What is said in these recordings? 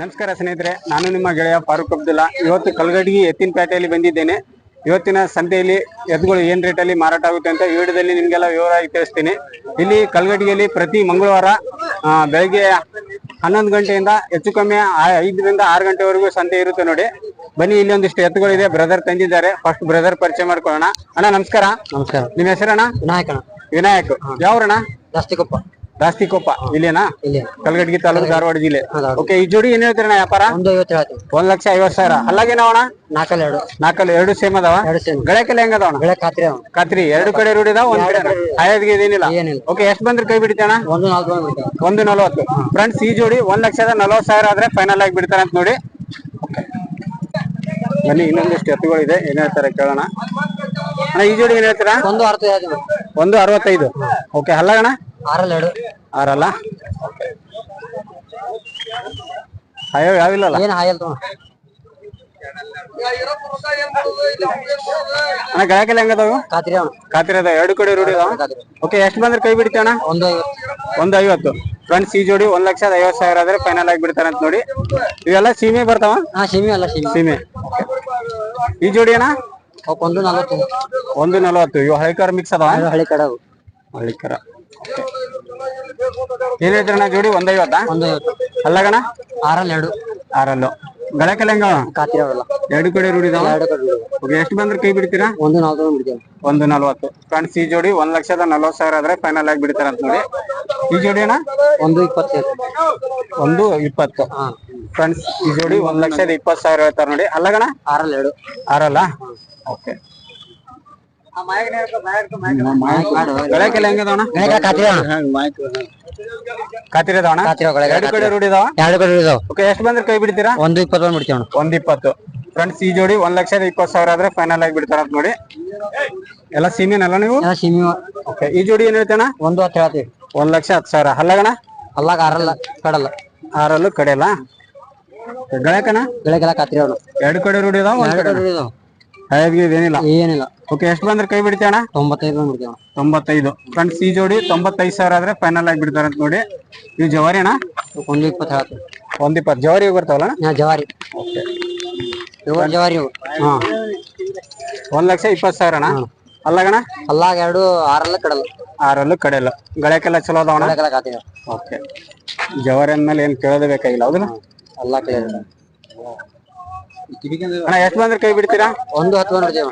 ನಮಸ್ಕಾರ ಸ್ನೇಹಿತರೆ ನಾನು ನಿಮ್ಮ ಗೆಳೆಯ ಫಾರೂಕ್ ಅಬ್ದುಲ್ಲಾ. ಇವತ್ತು ಕಲ್ಗಡಿಗೆ ಎತ್ತಿನ ಪೇಟೆಯಲ್ಲಿ ಬಂದಿದ್ದೇನೆ. ಇವತ್ತಿನ ಸಂತೆಯಲ್ಲಿ ಎತ್ತುಗಳು ಏನ್ ರೇಟಲ್ಲಿ ಮಾರಾಟ ಆಗುತ್ತೆ ಅಂತ ವಿಡಿಯೋದಲ್ಲಿ ನಿಮ್ಗೆಲ್ಲ ವಿವರವಾಗಿ ತಿಳಿಸ್ತೀನಿ. ಇಲ್ಲಿ ಕಲ್ಗಡಿಗೆಯಲ್ಲಿ ಪ್ರತಿ ಮಂಗಳವಾರ ಬೆಳಗ್ಗೆ ಹನ್ನೊಂದು ಗಂಟೆಯಿಂದ ಹೆಚ್ಚು ಕಮ್ಮಿ ಐದರಿಂದ ಆರು ಗಂಟೆವರೆಗೂ ಸಂತೆ ಇರುತ್ತೆ ನೋಡಿ. ಬನ್ನಿ ಇಲ್ಲಿ ಒಂದಿಷ್ಟು ಎತ್ತುಗಳಿದೆ. ಬ್ರದರ್ ತಂದಿದ್ದಾರೆ. ಫಸ್ಟ್ ಬ್ರದರ್ ಪರಿಚಯ ಮಾಡ್ಕೊಳ್ಳೋಣ. ಅಣ್ಣ ನಮಸ್ಕಾರ. ನಮಸ್ಕಾರ. ನಿಮ್ಮ ಹೆಸರಣ್ಣ? ವಿನಾಯಕ ವಿನಾಯಕ್. ಯಾವ್ರಣ್ಣ? ಜಾಸ್ತಿಕೊಪ್ಪ ದಾಸ್ತಿಕೊಪ್ಪ ಇಲ್ಲೇನಾ? ಇಲ್ಲಿ. ಕಲ್ಗಡ್ಗಿ ತಾಲೂಕು ಧಾರವಾಡ ಜಿಲ್ಲೆ. ಓಕೆ ಈ ಜೋಡಿ ಏನ್ ಹೇಳ್ತೀರಣ್ಣ ವ್ಯಾಪಾರ? ಒಂದು ಐವತ್ತು ಹೇಳ್ತೀವಿ. ಒಂದ್ ಲಕ್ಷ ಐವತ್ ಸಾವಿರ. ಅಲ್ಲಾಗೇನವಣ ನಾಲ್ಕಲ್ಲಿ ಎರಡು. ನಾಲ್ಕಲ್ಲಿ ಎರಡು ಸೇಮ್ ಅದಾವ? ಎರಡು ಸೇಮ್. ಅದಾವ ಹೆಂಗದವಣ ಬೆಳೆ ಖಾತ್ರಿ ಅವ ಕತ್ರಿ ಎರಡು ಕಡೆ ರೂಢಿದಾವ ಒಂದ್ ಕಡೆ ಆಯದ್ಗೆ ಇದೇನಿಲ್ಲ. ಏನಿಲ್ಲ. ಓಕೆ ಎಷ್ಟ್ ಬಂದ್ರೆ ಕೈ ಬಿಡ್ತಾನ ಒಂದು ನಲ್ವತ್ತು ಒಂದು ನಲವತ್ತು. ಫ್ರೆಂಡ್ಸ್ ಈ ಜೋಡಿ ಒಂದ್ ಲಕ್ಷದ ನಲ್ವತ್ ಸಾವಿರ ಆದ್ರೆ ಫೈನಲ್ ಆಗಿ ಬಿಡ್ತಾರ ಅಂತ ನೋಡಿ. ಬನ್ನಿ ಇನ್ನೊಂದಿಷ್ಟು ಎತ್ತುಗಳಿದೆ ಏನ್ ಹೇಳ್ತಾರೆ ಕೇಳೋಣ. ಅಣ್ಣ ಈ ಜೋಡಿ ಏನ್ ಹೇಳ್ತೀರಾ? ಒಂದು ಅರವತ್ತೈದು. ಓಕೆ ಅಲ್ಲಗಣ ಆರಲ್ಲಿ ಎರಡು. ಆರಲ್ಲ? ಅಯ್ಯೋ ಯಾವಿಲ್ಲಲ್ಲ ಏನು ಹಾಯಲ್ ಅಣ್ಣ ಹೆಂಗದಾವು ಖಾತ್ರಿ ಅವನು. ಖಾತ್ರಿ ಅದ ಎರಡು ಕಡೆ ರೂಢಿ ಅದಾವ? ಓಕೆ ಎಷ್ಟು ಬಂದ್ರೆ ಕೈ ಬಿಡ್ತೀವಣ್ಣ ಒಂದು ಐವತ್ತು. ಒಂದು ಐವತ್ತು. ಫ್ರೆಂಡ್ಸ್ ಈ ಜೋಡಿ ಒಂದ್ ಲಕ್ಷದ ಐವತ್ತು ಸಾವಿರ ಆದ್ರೆ ಫೈನಲ್ ಆಗಿ ಬಿಡ್ತಾರೆ ಅಂತ ನೋಡಿ. ಇವೆಲ್ಲ ಸೀಮೆ ಬರ್ತಾವ? ಹಾ ಸೀಮೆ ಅಲ್ಲ ಸಿಮಿ. ಸೀಮೆ. ಈ ಜೋಡಿ ಅಣ್ಣ? ಒಂದು ನಲ್ವತ್ತು. ಒಂದು ನಲವತ್ತು. ಇವು ಹಳಿಕಾರ ಮಿಕ್ಸ್ ಅದಾವ? ಎರಡು ಹಳಿ ಕಡೆ ಅವು. ಹಳಿಕರ ಏನ್ ಹೇಳ್ತೀರಣ್ಣ ಜೋಡಿ ಒಂದ್ ಐವತ್ತಾ ಒಂದು ಅಲ್ಲಗಣ ಆರಲ್ಲಿ ಎರಡು. ಆರಲ್ಲು. ಗಳಕೆಲ್ಲ ಹೆಂಗ ಖಾತ್ರಿ ಎರಡು ಕಡೆ ರೂಢಿದಾವ? ಎರಡು ಕಡೆ ರೂಢಿ. ಓಕೆ ಎಷ್ಟು ಬಂದ್ರೆ ಕೈ ಬಿಡ್ತೀರಾ? ಒಂದು ನಾಲ್ಕು ಬಿಡ್ತೇವೆ ಒಂದು ನಲ್ವತ್ತು. ಫ್ರೆಂಡ್ಸ್ ಈ ಜೋಡಿ ಒಂದ್ ಲಕ್ಷದ ನಲ್ವತ್ತು ಸಾವಿರ ಆದ್ರೆ ಫೈನಲ್ ಆಗಿ ಬಿಡ್ತಾರ ಅಂತ ನೋಡಿ. ಈ ಜೋಡಿ ಅಣ್ಣ? ಒಂದು ಇಪ್ಪತ್ತೈದು ಒಂದು ಇಪ್ಪತ್ತು. ಫ್ರೆಂಡ್ಸ್ ಈ ಜೋಡಿ ಒಂದ್ ಲಕ್ಷದ ಇಪ್ಪತ್ತು ಸಾವಿರ ಹೇಳ್ತಾರ ನೋಡಿ. ಅಲ್ಲಗಣ ಆರಲ್ಲಿ ಎರಡು. ಆರಲ್ಲ? ಓಕೆ. ಹೆಂಗದವಣ ಎರಡು ಕಡೆ ರೂಢಿದಾವ? ಎರಡು ಕಡೆ ಇದಾವ ಓಕೆ ಎಷ್ಟು ಬಂದ್ರೆ ಕೈ ಬಿಡ್ತೀರಾ? ಒಂದು ಇಪ್ಪತ್ತು ಬಂದು ಬಿಡ್ತೇವೆ ಅಣ್ಣ. ಒಂದ್ ಇಪ್ಪತ್ತು. ಫ್ರೆಂಡ್ಸ್ ಈ ಜೋಡಿ ಒಂದ್ ಲಕ್ಷದ ಇಪ್ಪತ್ತು ಸಾವಿರ ಆದ್ರೆ ಫೈನಲ್ ಆಗಿ ಬಿಡ್ತಾರ ಅಂತ ನೋಡಿ. ಎಲ್ಲ ಸೀಮೆನಲ್ಲ ನೀವು? ಎಲ್ಲ ಸಿಮಿ ಓಕೆ ಈ ಜೋಡಿ ಏನ್ ಹೇಳ್ತೇಣ ಒಂದು ಹತ್ತು ಹೇಳ್ತೀವಿ. ಒಂದ್ ಲಕ್ಷ ಹತ್ತು ಸಾವಿರ. ಅಲ್ಲಗಣ ಅಲ್ಲಾಗ ಆರಲ್ಲ ಕಡಲ್ಲ. ಆರಲ್ಲೂ ಕಡೆಯಲ್ಲ? ಗಳಕಣ ಅವನು ಎರಡು ಕಡೆ ರೂಢಿ ಇದಾವ ಒಂದ್ ಕಡೆ ಇದಾವ ಇದೇನಿಲ್ಲ ಏನಿಲ್ಲ. ಓಕೆ ಎಷ್ಟು ಬಂದ್ರೆ ಕೈ ಬಿಡ್ತೇಣ ತೊಂಬತ್ತೈದು ಬಂದು ಸಿ ತೊಂಬತ್ತೈದು. ಫ್ರೆಂಡ್ಸ್ ಈ ಜೋಡಿ ತೊಂಬತ್ತೈದು ಸಾವಿರ ಆದ್ರೆ ಫೈನಲ್ ಆಗಿ ಬಿಡ್ತಾರ ಅಂತ ನೋಡಿ. ಇವು ಜವಾರಿ ಅಣ್ಣ? ಒಂದು ಇಪ್ಪತ್ತು ಹೇಳ್ತೀವಿ ಒಂದ್ ಇಪ್ಪತ್ತು. ಜವಾರಿ ಬರ್ತಾವಲ್ಲ ಹಾ ಜವಾರಿ. ಓಕೆ ಜವಾರಿ ಇವು ಹಾ. ಒಂದ್ ಲಕ್ಷ ಇಪ್ಪತ್ತು ಸಾವಿರ ಅಣ್ಣ? ಅಲ್ಲಗಣ ಅಲ್ಲಾಗ ಎರಡು ಆರಲ್ಲ ಕಡಲ್ಲ. ಆರಲ್ಲೂ ಕಡೆಯಲ್ಲ. ಗಳಕ್ಕೆಲ್ಲ ಚಲೋ ಅದಾವ ಓಕೆ ಜವಾರಿ ಅಂದ್ಮೇಲೆ ಏನ್ ಕೇಳೋದೇ ಬೇಕಾಗಿಲ್ಲ ಹೌದಲ್ಲ? ಅಲ್ಲ ಅಣ್ಣ ಎಷ್ಟು ಬಂದ್ರೆ ಕೈ ಬಿಡ್ತೀರಾ? ಒಂದು ಹತ್ತು ನೋಡಿ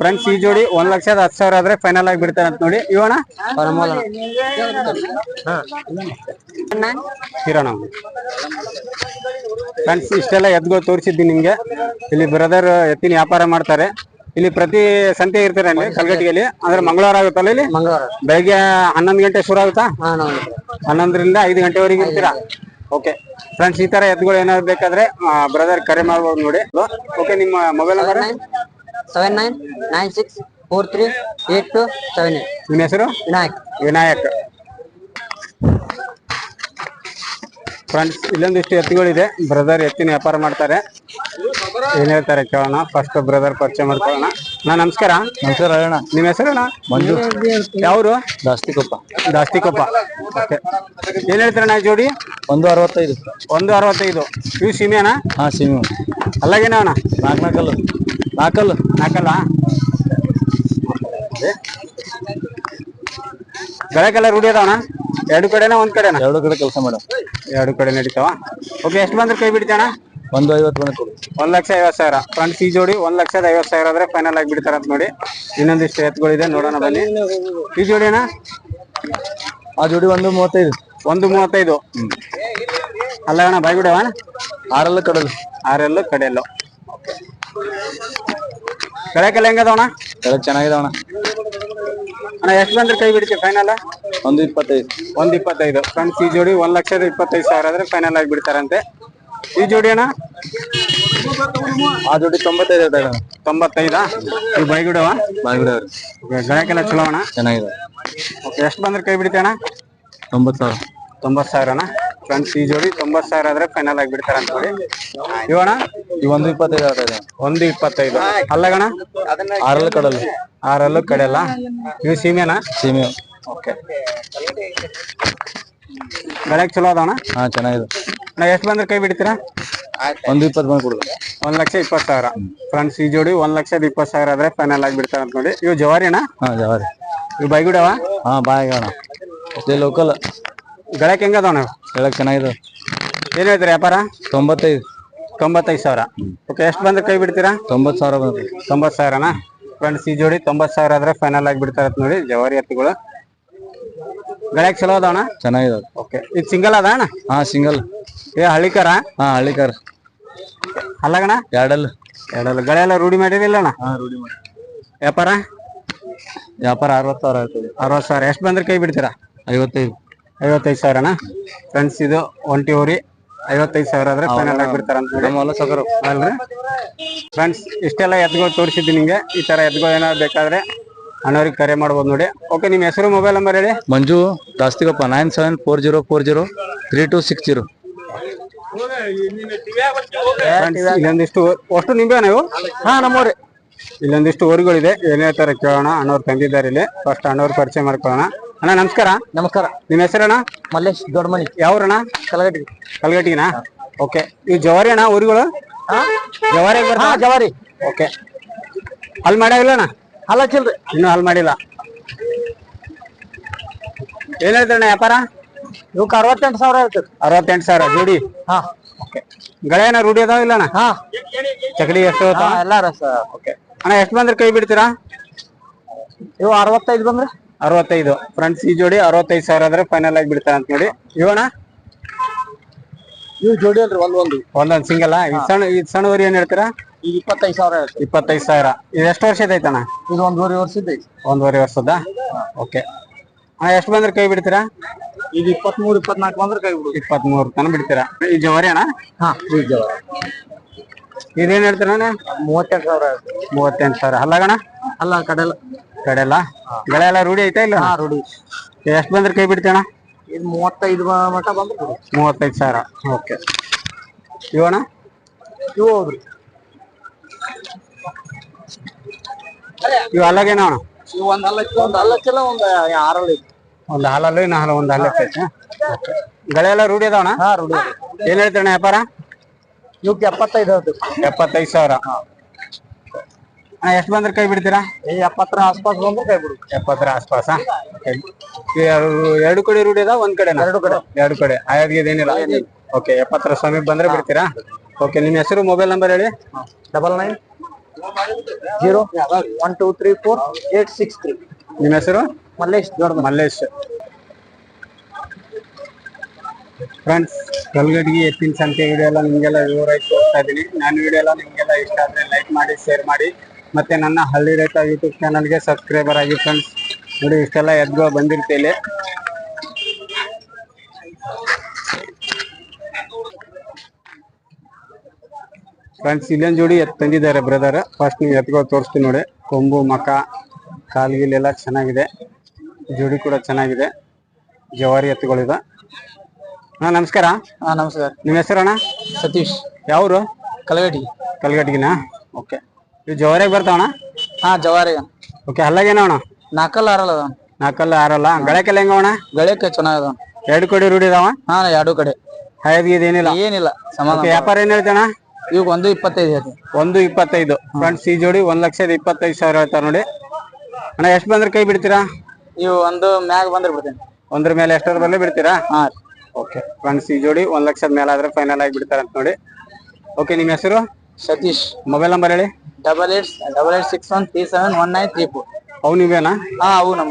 ಫ್ರೆಂಡ್ಸ್ ಈ ಜೋಡಿ ಒಂದ್ ಲಕ್ಷದ ಹತ್ತು ಸಾವಿರ ಆದ್ರೆ ಫೈನಲ್ ಆಗಿ ಬಿಡ್ತಾರೆ ಅಂತ ನೋಡಿ. ಇವಣ ಕಿರಣ ಫ್ರೆಂಡ್ಸ್ ಇಷ್ಟೆಲ್ಲ ಎದ್ದು ತೋರಿಸಿದ್ದೀನಿ ನಿಮ್ಗೆ. ಇಲ್ಲಿ ಬ್ರದರ್ ಎತ್ತಿನ ವ್ಯಾಪಾರ ಮಾಡ್ತಾರೆ. ಇಲ್ಲಿ ಪ್ರತಿ ಸಂತೆ ಇರ್ತಾರೆ ಅಲ್ಲಿ ಕಲ್ಗಟ್ಟಿಗೆಯಲ್ಲಿ. ಅಂದ್ರೆ ಮಂಗಳವಾರ ಆಗುತ್ತಲ್ಲ ಇಲ್ಲಿ? ಬೆಳಗ್ಗೆ ಹನ್ನೊಂದು ಗಂಟೆ ಶುರು ಆಗುತ್ತಾ? ಹನ್ನೊಂದರಿಂದ ಐದು ಗಂಟೆವರೆಗೆ ಇರ್ತೀರಾ? ಓಕೆ ಫ್ರೆಂಡ್ಸ್ ಈ ತರ ಎತ್ತುಗಳು ಏನಾದ್ರು ಬೇಕಾದ್ರೆ ಬ್ರದರ್ ಕರೆ ಮಾಡ್ಬೋದು ನೋಡಿ. ಓಕೆ ನಿಮ್ಮ mobile number seven nine nine six four three eight two seven eight ನಿಮ್ಮ ಹೆಸರು? ವಿನಾಯಕ್. ವಿನಾಯಕ್. ಫ್ರೆಂಡ್ಸ್ ಇಲ್ಲೊಂದಿಷ್ಟು ಎತ್ತುಗಳಿದೆ. ಬ್ರದರ್ ಎತ್ತಿನ ವ್ಯಾಪಾರ ಮಾಡ್ತಾರೆ. ಏನ್ ಹೇಳ್ತಾರೆ ಕೇಳೋಣ. ಫಸ್ಟ್ ಬ್ರದರ್ ಪರಿಚಯ ಮಾಡ್ಕೊಳ್ಳೋಣ. ನಾ ನಮಸ್ಕಾರ. ನಮಸ್ಕಾರ ಅಣ್ಣ. ನಿಮ್ಮ ಹೆಸರಣ್ಣ ಮಂಜು. ಯಾವ್ರು? ದಾಸ್ತಿಕೊಪ್ಪ. ದಾಸ್ತಿಕೊಪ್ಪ. ಓಕೆ ಏನ್ ಹೇಳ್ತಾರಣ್ಣ ನಾ ಜೋಡಿ? ಒಂದು ಅರವತ್ತೈದು. ಒಂದು ಅರವತ್ತೈದು. ಇವು ಸೀಮೆನಾ? ಹಾ ಸಿಮಿ. ಅಲ್ಲಾಗೇನ ಅಣ್ಣ? ನಾಲ್ಕು ನಾಲ್ಕಲ್ಲು. ನಾಲ್ಕಲ್ಲು? ನಾಲ್ಕಲ್ಲ ಬೆಳಕೆಲ್ಲ ರೂಢಿ ಅದಾವಣ ಎರಡು ಕಡೆನ ಒಂದ್ ಕಡೆನಾ? ಎರಡು ಕಡೆ ಕೆಲಸ ಮೇಡಮ್ ಎರಡು ಕಡೆ ನಡೀತಾವ. ಓಕೆ ಎಷ್ಟು ಬಂದ್ರೆ ಕೈ ಬಿಡ್ತಾಣ ಒಂದು ಐವತ್ತು ಬಂದು ಕೊಡಿ. ಒಂದ್ ಲಕ್ಷ ಐವತ್ತು ಸಾವಿರ. ಫ್ರಂಟ್ ಈ ಜೋಡಿ ಒಂದ್ ಲಕ್ಷದ ಐವತ್ತು ಸಾವಿರ ಆದ್ರೆ ಫೈನಲ್ ಆಗಿ ಬಿಡ್ತಾರ ಅಂತ ನೋಡಿ. ಇನ್ನೊಂದಿಷ್ಟು ಎತ್ತುಗಳಿದೆ ನೋಡೋಣ ಬನ್ನಿ. ಈ ಅಣ್ಣ ಆ ಜೋಡಿ ಒಂದು ಮೂವತ್ತೈದು. ಒಂದು ಮೂವತ್ತೈದು. ಅಲ್ಲ ಅಣ್ಣ ಬಾಯ್ಬಿಡವ ಆರಲ್ಲ ಕಡಲು. ಆರಲ್ಲೂ ಕಡೆಯಲ್ಲು ಕಡೆಕೆಲ್ಲ ಹೆಂಗದವಣ ಎಲ್ಲ ಚೆನ್ನಾಗಿದೆ ಅಣ್ಣ. ಎಷ್ಟು ಬಂದ್ರೆ ಕೈ ಬಿಡ್ತೀವಿ ಫೈನಲ್ ಒಂದು ಇಪ್ಪತ್ತೈದು. ಒಂದ್ ಇಪ್ಪತ್ತೈದು. ಫ್ರೆಂಡ್ಸ್ ಈ ಜೋಡಿ ಒಂದ್ ಲಕ್ಷದ ಇಪ್ಪತ್ತೈದು ಸಾವಿರ ಆದ್ರೆ ಫೈನಲ್ ಆಗಿ ಬಿಡ್ತಾರಂತೆ. ಈ ಜೋಡಿ ಅಣ್ಣ? ಆ ಜೋಡಿ ತೊಂಬತ್ತೈದು ಇದ್ದಾನೆ ತೊಂಬತ್ತೈದಾ? ಈ ಬೈಗುಡವ ಬಾಯ್ಬಿಡವ್ರಿ ಗಳಕ್ಕೆಲ್ಲ ಚಲೋ ಅಣ್ಣ? ಚೆನ್ನಾಗಿದೆ ಓಕೆ ಎಷ್ಟು ಬಂದ್ರೆ ಕೈ ಬಿಡ್ತೀವಿ ಅಣ್ಣ? ತೊಂಬತ್ತು ಸಾವಿರ. ತೊಂಬತ್ತು ಸಾವಿರನ? ಫ್ರೆಂಡ್ಸ್ ಈ ಜೋಡಿ ತೊಂಬತ್ತು ಸಾವಿರ ಆದ್ರೆ ಫೈನಲ್ ಆಗಿ ಬಿಡ್ತಾರೆ ಅಂತ ನೋಡಿ. ಇವಣ ಈ ಒಂದು ಇಪ್ಪತ್ತೈದು ಒಂದು ಇಪ್ಪತ್ತೈದು. ಅಲ್ಲಗಣ ಆರಲ್ಲ ಕಡಲು. ಆರಲ್ಲು ಕಡೆಯಲ್ಲ? ಇವು ಸೀಮೆನಾ? ಸೀಮೆ. ಓಕೆ. ಬೆಳಗ್ಗೆ ಚಲೋ ಅದಾವಣ ಹಾ ಚೆನ್ನಾಗಿದೆ. ನಾ ಎಷ್ಟು ಬಂದ್ರೆ ಕೈ ಬಿಡ್ತೀರಾ? ಒಂದು ಇಪ್ಪತ್ತು ಬಂದು ಕೊಡುದು ಒಂದ್ ಲಕ್ಷ ಇಪ್ಪತ್ತು ಸಾವಿರ. ಫ್ರೆಂಡ್ಸ್ ಈ ಜೋಡಿ ಒಂದ್ ಲಕ್ಷದ ಇಪ್ಪತ್ತು ಸಾವಿರ ಆದ್ರೆ ಫೈನಲ್ ಆಗಿ ಬಿಡ್ತಾರೆ ಅಂತ ನೋಡಿ. ಇವು ಜವಾರಿನಾ? ಹಾ ಜವಾರಿ. ಇವು ಬೈಗುಡವಾ? ಹಾ ಬಾಯ್ ಇದೇ ಲೋಕಲ್ ಗಳಕ್ಕೆ ಹೆಂಗದವ ನಾವು? ಹೇಳಕ್ ಚೆನ್ನಾಗಿದೆ ಏನ್ ಹೇಳ್ತೀರಿ ವ್ಯಾಪಾರ? ತೊಂಬತ್ತೈದು. ತೊಂಬತ್ತೈದು ಸಾವಿರ. ಓಕೆ ಎಷ್ಟು ಬಂದ್ರೆ ಕೈ ಬಿಡ್ತೀರಾ? ತೊಂಬತ್ತು ಸಾವಿರ ಬಂದ್ರೆ. ತೊಂಬತ್ತು ಸಾವಿರನಾ? ಫ್ರೆಂಡ್ಸ್ ಈ ಜೋಡಿ ತೊಂಬತ್ತು ಸಾವಿರ ಆದ್ರೆ ಫೈನಲ್ ಆಗಿ ಬಿಡ್ತಾರೆ ಅಂತ ನೋಡಿ ಜವಾರಿ ಎತ್ತುಗಳು. ಗಳಕ್ಕೆ ಚಲೋ ಅದಾವಣ ಚೆನ್ನಾಗಿದೆ ಓಕೆ ಇದು ಸಿಂಗಲ್ ಅದ ಅಣ್ಣ? ಹಾ ಸಿಂಗಲ್ ಏ ಹಳ್ಳಿಕಾರ? ಹಾ ಹಳ್ಳಿಕಾರ. ಅಲ್ಲಗಣ ಎರಡಲ್ಲ ಎರಡಲ್ಲ ಗಳೆಲ್ಲ ರೂಢಿ ಮಾಡಿರಿಲ್ಲ ಅಣ್ಣ? ಹಾ ರೂಢಿ ಮಾಡಿ. ವ್ಯಾಪಾರ? ವ್ಯಾಪಾರ ಅರವತ್ತು ಸಾವಿರ ಆಯ್ತದೆ ಅರವತ್ತು ಸಾವಿರ. ಎಷ್ಟು ಬಂದ್ರೆ ಕೈ ಬಿಡ್ತೀರಾ? ಐವತ್ತೈದು. ಐವತ್ತೈದು ಸಾವಿರನಾ ಫ್ರೆಂಡ್ಸ್ ಇದು ಒಂಟಿ ಊರಿ ಐವತ್ತೈದು ಸಾವಿರ ಆದ್ರೆ ಫೈನಲ್ ಆಗಿ ಬಿಡ್ತಾರ ಅಂತ ನಮ್ಮ ಹೊಲ ಸಗರು ಅಲ್ರಿ? ಫ್ರೆಂಡ್ಸ್ ಇಷ್ಟೆಲ್ಲ ಎತ್ಗಳು ತೋರಿಸಿದ್ದೀನಿ ನಿಮಗೆ. ಈ ತರ ಎದ್ಗಳು ಏನಾದ್ರು ಬೇಕಾದ್ರೆ ಅಣ್ಣವ್ರಿಗೆ ಕರೆ ಮಾಡ್ಬೋದು ನೋಡಿ. ಓಕೆ ನಿಮ್ಮ ಹೆಸರು ಮೊಬೈಲ್ ನಂಬರ್ ಹೇಳಿ. Manju Dastigappa nine seven four zero four zero three two six zero ಇಲ್ಲೊಂದಿಷ್ಟು ಅಷ್ಟು ನಿಂಬೆ ನೀವು ಹಾ ನಮ್ಮವ್ರಿ. ಇಲ್ಲೊಂದಿಷ್ಟು ಊರುಗಳಿದೆ ಏನೇ ತರ ಕೇಳೋಣ ಅಣ್ಣವ್ರು ತಂದಿದ್ದಾರೆ ಇಲ್ಲಿ. ಫಸ್ಟ್ ಅಣ್ಣವ್ರ ಪರಿಚಯ ಮಾಡ್ಕೊಳ್ಳೋಣ. ಅಣ್ಣ ನಮಸ್ಕಾರ. ನಮಸ್ಕಾರ. ನಿಮ್ಮ ಹೆಸರಣ್ಣ? ಮಲ್ಲೇಶ್ ದೊಡ್ಡಮನಿ ಯಾವ್ರಣ್ಣ? ಕಲಗಟ್ಟಿ ಕಲಗಟ್ಟಿಗೆನಾ ಓಕೆ. ಈ ಜವಾರಿ ಅಣ್ಣ ಊರುಗಳು? ಜವಾರಿ ಜವಾರಿ. ಓಕೆ. ಹಲ್ ಮಾಡ್ಯಾವಿಲ್ಲ ಅಣ್ಣ ಅಲ್ಲ ಚಿಲ್ರಿ ಇನ್ನೂ ಹಲ್ ಮಾಡಿಲ್ಲ. ಏನ್ ಹೇಳ್ತಾರಣ್ಣ ವ್ಯಾಪಾರ? ಇವಕ್ಕೆ ಅರವತ್ತೆಂಟು ಸಾವಿರ ಇರ್ತದೆ ಅರವತ್ತೆಂಟು ಸಾವಿರ ಜೋಡಿ? ಹಾ. ಓಕೆ. ಗಳೇನ ರೂಢಿ ಅದಾವ ಇಲ್ಲ ಅಣ್ಣ ಹಾ. ಚಕಡಿ ಎಷ್ಟು ಎಲ್ಲ ರಸ ಓಕೆ. ಅಣ್ಣ ಎಷ್ಟು ಬಂದ್ರೆ ಕೈ ಬಿಡ್ತೀರಾ? ಇವು ಅರವತ್ತೈದು ಬಂದ್ರೆ. ಅರವತ್ತೈದು. ಫ್ರೆಂಡ್ಸ್ ಈ ಜೋಡಿ ಅರವತ್ತೈದು ಸಾವಿರ ಆದ್ರೆ ಫೈನಲ್ ಆಗಿ ಬಿಡ್ತಾರೆ ಅಂತ ನೋಡಿ ಇವಣ ಇವ್ ಜೋಡಿ ಅಲ್ರಿ ಒಂದ್ ಒಂದು. ಒಂದೊಂದ್ ಸಿಂಗಲ್ ಈ ಸಣ್ಣ ಈ ಸಣ್ಣವರಿ ಏನ್ ಹೇಳ್ತೀರಾ? ಈಗ ಇಪ್ಪತ್ತೈದು ಸಾವಿರ ಇಪ್ಪತ್ತೈದು ಸಾವಿರ. ಇದು ಎಷ್ಟು ವರ್ಷದ ಐತಣ ಇದು ಒಂದೂವರೆ ವರ್ಷದ ಐತಿ. ಒಂದೂವರೆ ವರ್ಷದ ಓಕೆ ಅಣ್ಣ ಎಷ್ಟು ಬಂದ್ರೆ ಕೈ ಬಿಡ್ತೀರಾ? ಇದು ಇಪ್ಪತ್ಮೂರು ಇಪ್ಪತ್ನಾಲ್ಕು ಬಂದ್ರೆ ಕೈ ಬಿಡು ಇಪ್ಪತ್ಮೂರು ತನ ಬಿಡ್ತೀರಾ? ಈ ಜವರಿ ಅಣ್ಣ? ಹಾ ಜವರಿ ಜವಾರಿ. ಇದೇನ್ ಹೇಳ್ತೀರ ಮೂವತ್ತೆಂಟು ಸಾವಿರ ಮೂವತ್ತೆಂಟು ಸಾವಿರ. ಅಲ್ಲಗಣ ಅಲ್ಲ ಕಡಲ. ಕಡೆಲ್ಲ ಗಳೆ ಎಲ್ಲ ರೂಢಿ ಐತಾ ಇಲ್ಲ? ಹಾ ರೂಢಿ. ಎಷ್ಟು ಬಂದ್ರೆ ಕೈ ಬಿಡ್ತೇಣ? ಇದು ಮೂವತ್ತೈದು ಬ- ಮಟ ಬಂದ್ರೆ ಬಿಡು. ಮೂವತ್ತೈದು ಸಾವಿರ. ಓಕೆ. ಇವಣ ಇವು ಹೌದ್ರಿ ಇವು ಅಲ್ಲಗೇನ ಅಣ್ಣ ಇವು ಒಂದ್ ಅಲ್ಲ ಒಂದ್ ಒಂದು ಒಂದ್ ಆರಲ್ಲಿ ಐತಿ ಒಂದು ಹಾಲಲ್ಲೂ ಇನ್ನು ಹಾಲು ಒಂದು ಹಾಲು ಐತೆ? ಗಳೆಲ್ಲ ರೂಢಿ ಅದಾವಣ ಹಾ ರೂಢಿ ಏನ್ ಹೇಳ್ತೀರಣ್ಣ ವ್ಯಾಪಾರ? ಇವಕ್ಕೆ ಎಪ್ಪತ್ತೈದು ಹೇಳ್ತೀವಿ. ಎಪ್ಪತ್ತೈದು ಸಾವಿರ. ಎಷ್ಟು ಬಂದ್ರೆ ಕೈ ಬಿಡ್ತೀರಾ? ಈ ಎಪ್ಪತ್ತರ ಆಸ್ಪಾಸ್ ಬಂದ್ರೆ ಕೈ ಬಿಡು. ಎಪ್ಪತ್ತರ ಆಸ್ಪಾಸ ಎರಡು ಕಡೆ ರೂಢಿ ಅದ ಒಂದ್ ಕಡೆ ಎರಡು ಕಡೆ. ಎರಡು ಕಡೆ. ಆಯಾದ್ಗೆ ಏನಿಲ್ಲ? ಓಕೆ ಎಪ್ಪತ್ತರ ಸಮೀಪ ಬಂದ್ರೆ ಬಿಡ್ತೀರಾ? ಓಕೆ ನಿಮ್ಮ ಹೆಸರು ಮೊಬೈಲ್ ನಂಬರ್ ಹೇಳಿ. Double nine zero one two three four eight six three ನಿಮ್ಮ ಹೆಸರು? ಮಲ್ಲೇಶ್ ಮಲ್ಲೇಶ್. ಫ್ರೆಂಡ್ಸ್ ಕಲ್ಗಡ್ಗಿ ಎತ್ತಿನ ಸಂತೆ ವಿಡಿಯೋ ಎಲ್ಲ ನಿಮಗೆಲ್ಲ ವಿವರವಾಗಿ ತೋರಿಸ್ತಾ ಇದ್ದೀನಿ ನಾನು ವಿಡಿಯೋ ಎಲ್ಲ ನಿಮಗೆಲ್ಲ ಇಷ್ಟ ಆದರೆ ಲೈಕ್ ಮಾಡಿ ಶೇರ್ ಮಾಡಿ. ಮತ್ತೆ ನನ್ನ ಹಳ್ಳಿ ರೈತ ಯೂಟ್ಯೂಬ್ ಚಾನಲ್ಗೆ ಸಬ್ಸ್ಕ್ರೈಬರ್ ಆಗಿ ಫ್ರೆಂಡ್ಸ್ ನೋಡಿ ಇಷ್ಟೆಲ್ಲ ಎದ್ಗೋ ಬಂದಿರ್ತೀನಿ ಫ್ರೆಂಡ್ಸ್ ಇಲ್ಲೊಂದು ಜೋಡಿ ಎತ್ ತಂದಿದ್ದಾರೆ ಬ್ರದರ್ ಫಸ್ಟ್ ನೀವು ಎತ್ಗೋ ತೋರಿಸ್ತೀನಿ ನೋಡಿ. ಕೊಂಬು ಮಕ ಕಾಲ್ಗಿಲೆಲ್ಲ ಚೆನ್ನಾಗಿದೆ. ಜೋಡಿ ಕೂಡ ಚೆನ್ನಾಗಿದೆ. ಜವಾರಿ ಎತ್ತುಗಳಿದೆ. ಹಾ ನಮಸ್ಕಾರ. ಹಾ ನಮಸ್ಕಾರ. ನಿಮ್ಮ ಹೆಸರಣ್ಣ? ಸತೀಶ್. ಯಾವ್ರು? ಕಲಗಟಿ ಕಲ್ಗಟ್ಟಿಗಿನ? ಓಕೆ ಇವು ಜವಾರಿಯಾಗಿ ಬರ್ತಾವಣ ಹಾ ಜವಾರಿ ಓಕೆ ಹಲ್ಲಾಗೇನೋ ಅಣ್ಣ? ನಾಲ್ಕಲ್ಲ ಆರಲ್ಲ ಅದಾವ. ನಾಲ್ಕಲ್ಲ ಆರಲ್ಲ ಗಳಕ್ಕೆಲ್ಲ ಹೆಂಗವಣ ಗಳಕ್ಕೆ ಚೆನ್ನಾಗದ ಎರಡು ಕಡೆ ರೂಢಿ ಇದಾವ ಹಾ ಎರಡು ಕಡೆ. ಹಾಯದ್ಗೆ ಇದೇನಿಲ್ಲ ಏನಿಲ್ಲ? ಸಮಾನ ವ್ಯಾಪಾರ ಏನ್ ಹೇಳ್ತಾನ ಇವಾಗ ಒಂದು ಇಪ್ಪತ್ತೈದು ಒಂದು ಇಪ್ಪತ್ತೈದು. ಫ್ರೆಂಡ್ಸ್ ಈ ಜೋಡಿ ಒಂದ್ ಲಕ್ಷದ ಇಪ್ಪತ್ತೈದು ಸಾವಿರ ಹೇಳ್ತಾರೆ ನೋಡಿ. ಅಣ್ಣ ಎಷ್ಟು ಬಂದ್ರೆ ಕೈ ಬಿಡ್ತೀರಾ? ಇವು ಒಂದು ಮ್ಯಾಗ ಬಂದ್ರೆ ಬಿಡ್ತೀನಿ. ಒಂದ್ರ ಮೇಲೆ ಎಷ್ಟರ ಬರಲೇ ಬಿಡ್ತೀರಾ? ಹಾ ಓಕೆ ಫ್ರೆಂಡ್ಸ್ ಈ ಜೋಡಿ ಒಂದ್ ಲಕ್ಷದ ಮೇಲೆ ಆದ್ರೆ ಫೈನಲ್ ಆಗಿ ಬಿಡ್ತಾರೆ ಅಂತ ನೋಡಿ. ಓಕೆ ನಿಮ್ಮ ಹೆಸರು? ಸತೀಶ್. ಮೊಬೈಲ್ ನಂಬರ್ ಹೇಳಿ. Double eight double eight six one three seven one nine three four ಅವು ನೀವೇನಾ? ಹಾ ಅವು ನಮ್ಮ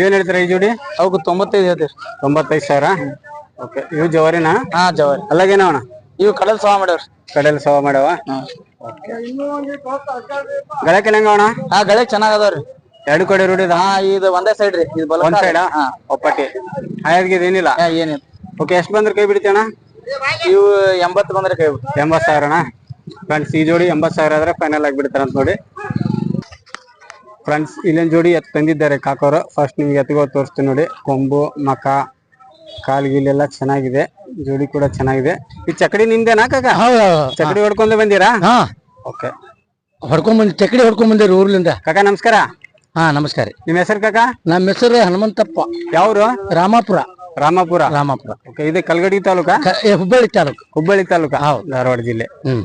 ಏನ್ ಹೇಳ್ತೀರಾ ಈ ಜೋಡಿ? ಅವಕ್ಕೆ ತೊಂಬತ್ತೈದು ಹೇಳ್ತೀರಿ ತೊಂಬತ್ತೈದು ಸಾವಿರ? ಓಕೆ ಇವು ಜವಾರಿನಾ? ಹಾ ಜವಾರಿ. ಅಲ್ಲಾಗೇನವಣ ಇವು ಕಡಲ್ ಸವಾ ಮಾಡ್ಯಾವ್ರಿ. ಕಡಲ್ ಸವಾ ಮಾಡ್ಯಾವ? ಹಾ. ಗಳಕ್ಕೆಲ್ಲ ಹೆಂಗವಣ ಹಾ ಗಳೆ ಚೆನ್ನಾಗ್ ಅದಾವ್ರಿ. ಎರಡು ಕಡೆ ರೂಢಿ ಹಾ ಇದು ಒಂದೇ ಸೈಡ್ ರೀ ಇದು ಒಂದ್ ಸೈಡ್ ಹಾ. ಒಪ್ಪಟ್ಟಿ ಇದು ಏನಿಲ್ಲ? ಏನಿಲ್ಲ. ಓಕೆ ಎಷ್ಟು ಬಂದ್ರೆ ಕೈ ಬಿಡ್ತೀಯಣ್ಣ? ಇವು ಎಂಬತ್ತು ಬಂದ್ರೆ ಕೈ ಎಂಬತ್ತು ಸಾವಿರನಾ? ಫ್ರೆಂಡ್ಸ್ ಈ ಜೋಡಿ ಎಂಬತ್ತು ಸಾವಿರ ಆದ್ರೆ ಫೈನಲ್ ಆಗಿ ಬಿಡ್ತಾರೆ ಅಂತ ನೋಡಿ. ಫ್ರೆಂಡ್ಸ್ ಇಲ್ಲೊಂದು ಜೋಡಿ ಎತ್ ತಂದಿದ್ದಾರೆ ಕಾಕೋರು. ಫಸ್ಟ್ ನಿಮ್ಗೆ ಎತ್ಗೋ ತೋರಿಸ್ತೀನಿ ನೋಡಿ. ಕೊಂಬು ಮಕ ಕಾಲ್ ಗೀಲೆಲ್ಲ ಚೆನ್ನಾಗಿದೆ. ಜೋಡಿ ಕೂಡ ಚೆನ್ನಾಗಿದೆ. ಈ ಚಕಡಿ ನಿಂದೇನಾ ಕಾಕ? ಚಕಡಿ ಹೊಡ್ಕೊಂಡು ಬಂದಿರಾ? ಹಾ. ಓಕೆ ಹೊಡ್ಕೊಂಡ್ ಬಂದ್ ಚಕಡಿ ಹೊಡ್ಕೊಂಡ್ ಬಂದಿರ ಊರ್ಲಿಂದ. ಕಾಕ ನಮಸ್ಕಾರ. ಹಾ ನಮಸ್ಕಾರ ನಿಮ್ಮ ಹೆಸರು ಕಾಕ? ನಮ್ಮ ಹೆಸರು ಹನುಮಂತಪ್ಪ. ಯಾವ್ರು? ರಾಮಾಪುರ. ರಾಮಾಪುರ? ರಾಮಪುರ. ಓಕೆ ಇದು ಕಲ್ಗಡಿ ತಾಲೂಕಾ? ಕ- ಏ, ಹುಬ್ಬಳ್ಳಿ ತಾಲೂಕು. ಹುಬ್ಬಳ್ಳಿ ತಾಲೂಕಾ? ಧಾರವಾಡ ಜಿಲ್ಲೆ. ಹ್ಮ್.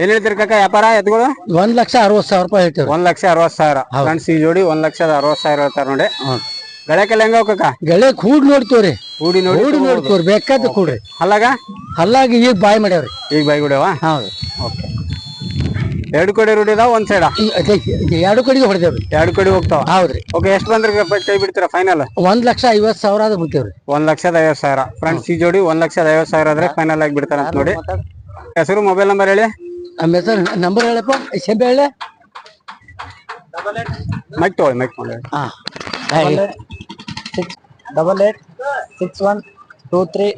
ಏನ್ ಹೇಳ್ತೀರಿ ಕಾಕ ವ್ಯಾಪಾರ ಎತ್ಗಳು? ಒಂದ್ ಲಕ್ಷ ಅರವತ್ ಸಾವಿರ ರೂಪಾಯಿ ಹೇಳ್ತೀವಿ ಒಂದ್ ಲಕ್ಷ ಅರವತ್ ಸಾವಿರ. ಫ್ರೆಂಡ್ಸ್ ಈ ಜೋಡಿ ಒಂದ್ ಲಕ್ಷದ ಅರವತ್ ಸಾವಿರ ಹೇಳ್ತಾರ ನೋಡಿ. ಹ್ಮ್. ಗಳಕ್ಕೆಲ್ಲ ಹೆಂಗ ಕಾಕ ಗೆಳೆ ಕೂಡ್ ನೋಡ್ತೀವ್ರಿ. ಕೂಡಿ ನೋಡಿ ಕೂಡ್ ನೋಡ್ತೀವ್ರಿ. ಬೇಕಾದ ಕೂಡ್ರಿ. ಅಲ್ಲಾಗ ಅಲ್ಲಾಗಿ ಈಗ ಬಾಯ್ ಮಾಡ್ಯಾವ್ರಿ. ಈಗ ಬೈಗುಡವ ಹೌದು. ಓಕೆ ಎರಡು ಕಡೆ ರೂಢಿ ಇದಾವ ಒಂದ್ ಸೈಡ ಎರಡು ಕಡೆಗೆ ಹೊಡೆದೇವ್ರಿ. ಎರಡು ಕಡೆ ಹೋಗ್ತಾವ? ಹೌದ್ರಿ. ಓಕೆ ಎಷ್ಟು ಬಂದ್ರೆ ಕೈ ಬಿಡ್ತೀರಾ ಫೈನಲ್ ಒಂದ್ ಲಕ್ಷ ಐವತ್ ಸಾವಿರ ಅದ ಬಿಡ್ತೇವ್ರಿ ಒಂದ್ ಲಕ್ಷದ ಐವತ್ ಸಾವಿರ. ಫ್ರೆಂಡ್ಸ್ ಈ ಜೋಡಿ ಒಂದ್ ಲಕ್ಷದ ಐವತ್ ಸಾವಿರ ಆದ್ರೆ ಫೈನಲ್ ಆಗಿ ಬಿಡ್ತಾರ ಅಂತ ನೋಡಿ. ಹೆಸರು ಮೊಬೈಲ್ ನಂಬರ್ ಹೇಳಿ. ನಮ್ಮ ಹೆಸರು ನಂಬರ್ ಹೇಳಪ್ಪ. ಶೆಬ್ಬೆ ಹೇಳಿ ಮೈಕ್ ತಗೊಳ್ಳಿ ಮೈಕ್ ತಗೊಳ್ಳಿ. ಹಾ six double eight six one two three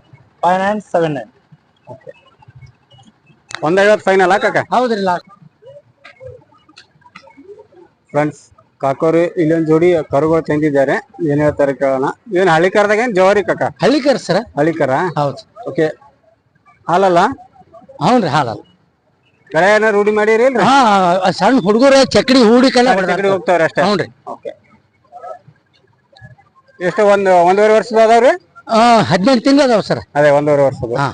five nine seven nine ಒಂದ್ ಐವತ್ತು ಫೈನಲ್ ಕಾಕ? ಹೌದ್ರಿ ಲಾಸ್ಟ್ ಫ್ರೆಂಡ್ಸ್ ಕಾಕೋರಿ ಇಲ್ಲೊಂದ್ ಜೋಡಿ ಕರುಗಳು ತಂದಿದ್ದಾರೆ. ಏನ್ ಹೇಳ್ತಾರೆ ಕೇಳೋಣ. ಏನ್ ಹಳ್ಳಿಕರದಾಗ ಏನ್ ಜವಾರಿ ಕಾಕ? ಹಳ್ಳಿಕರ್ ಸರ್. ಹಳ್ಳಿಕರ ಹೌದು. ಓಕೆ. ಹಾಲಲ್ಲ? ಹೌನ್ರಿ ಹಾಲಲ್ಲ. ಕಳೆ ಏನಾರ ರೂಢಿ ಮಾಡಿರಿ ಇಲ್ರಿ? ಹಾ ಸಣ್ಣ ಹುಡುಗರ ಚಕ್ಡಿ ಹೂಡಿಕೆಲ್ಲ ಕಡೆ ಹೋಗ್ತಾವ್ರಿ ಅಷ್ಟೇ? ಹೌನ್ರಿ. ಓಕೆ. ಎಷ್ಟು ಒಂದ್ ಒಂದೂವರೆ ವರ್ಷದ ಅದಾವ್ರಿ? ಹದಿನೆಂಟು ತಿಂಗಳು ಅದಾವ ಸರ್. ಅದೇ ಒಂದೂವರೆ ವರ್ಷದ. ಹಾ.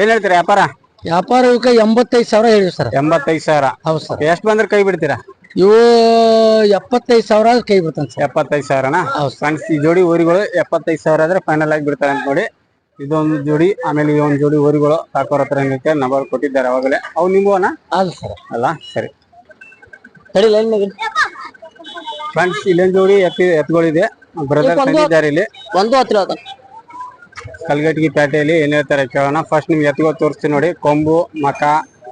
ಏನ್ ಹೇಳ್ತೀರಾ ವ್ಯಾಪಾರ? ವ್ಯಾಪಾರ ಇವಕ್ಕೆ ಎಂಬತ್ತೈದು ಸಾವಿರ ಹೇಳಿವಿ ಸರ್. ಎಂಬತ್ತೈದು ಸಾವಿರ. ಹೌದು ಸರ್. ಎಷ್ಟು ಬಂದ್ರೆ ಕೈ ಬಿಡ್ತೀರಾ? ಇವು ಎಪ್ಪತ್ತೈದು ಸಾವಿರ ಕೈ ಬಿಡ್ತಾನೆ ಸರ್. ಎಪ್ಪತ್ತೈದು ಸಾವಿರನ? ಫ್ರೆಂಡ್ಸ್ ಈ ಜೋಡಿ ಊರಿಗಳು ಎಪ್ಪತ್ತೈದು ಸಾವಿರ ಆದ್ರೆ ಫೈನಲ್ ಆಗಿ ಬಿಡ್ತಾರೆ ಅಂತ ನೋಡಿ. ಇದೊಂದು ಜೋಡಿ ಆಮೇಲೆ ಈ ಒಂದು ಜೋಡಿ ಊರಿಗಳು ಸಾಕೋರ ಹತ್ರ ನಂಬರ್ ಕೊಟ್ಟಿದ್ದಾರೆ ಅವಾಗಲೇ. ಅವು ನಿಮ್ಮವನ? ಅದು ಸರ್. ಅಲ್ಲ ಸರಿ. ಫ್ರೆಂಡ್ಸ್ ಇಲ್ಲೊಂದು ಜೋಡಿ ಎತ್ತಿ ಎತ್ತುಗಳಿದೆ ಬ್ರದರ್ ತಂದಿದ್ದಾರೆ ಇಲ್ಲಿ. ಒಂದು ಹತ್ರ ಕಲ್ಗಟ್ಟಿಗೆ ಪೇಟೆಯಲ್ಲಿ ಏನ್ ಹೇಳ್ತಾರೆ ಕೇಳೋಣ. ಫಸ್ಟ್ ನಿಮ್ಗೆ ಎತ್ತುಗಳು ತೋರಿಸ್ತೀನಿ ನೋಡಿ. ಕೊಂಬು ಮಕ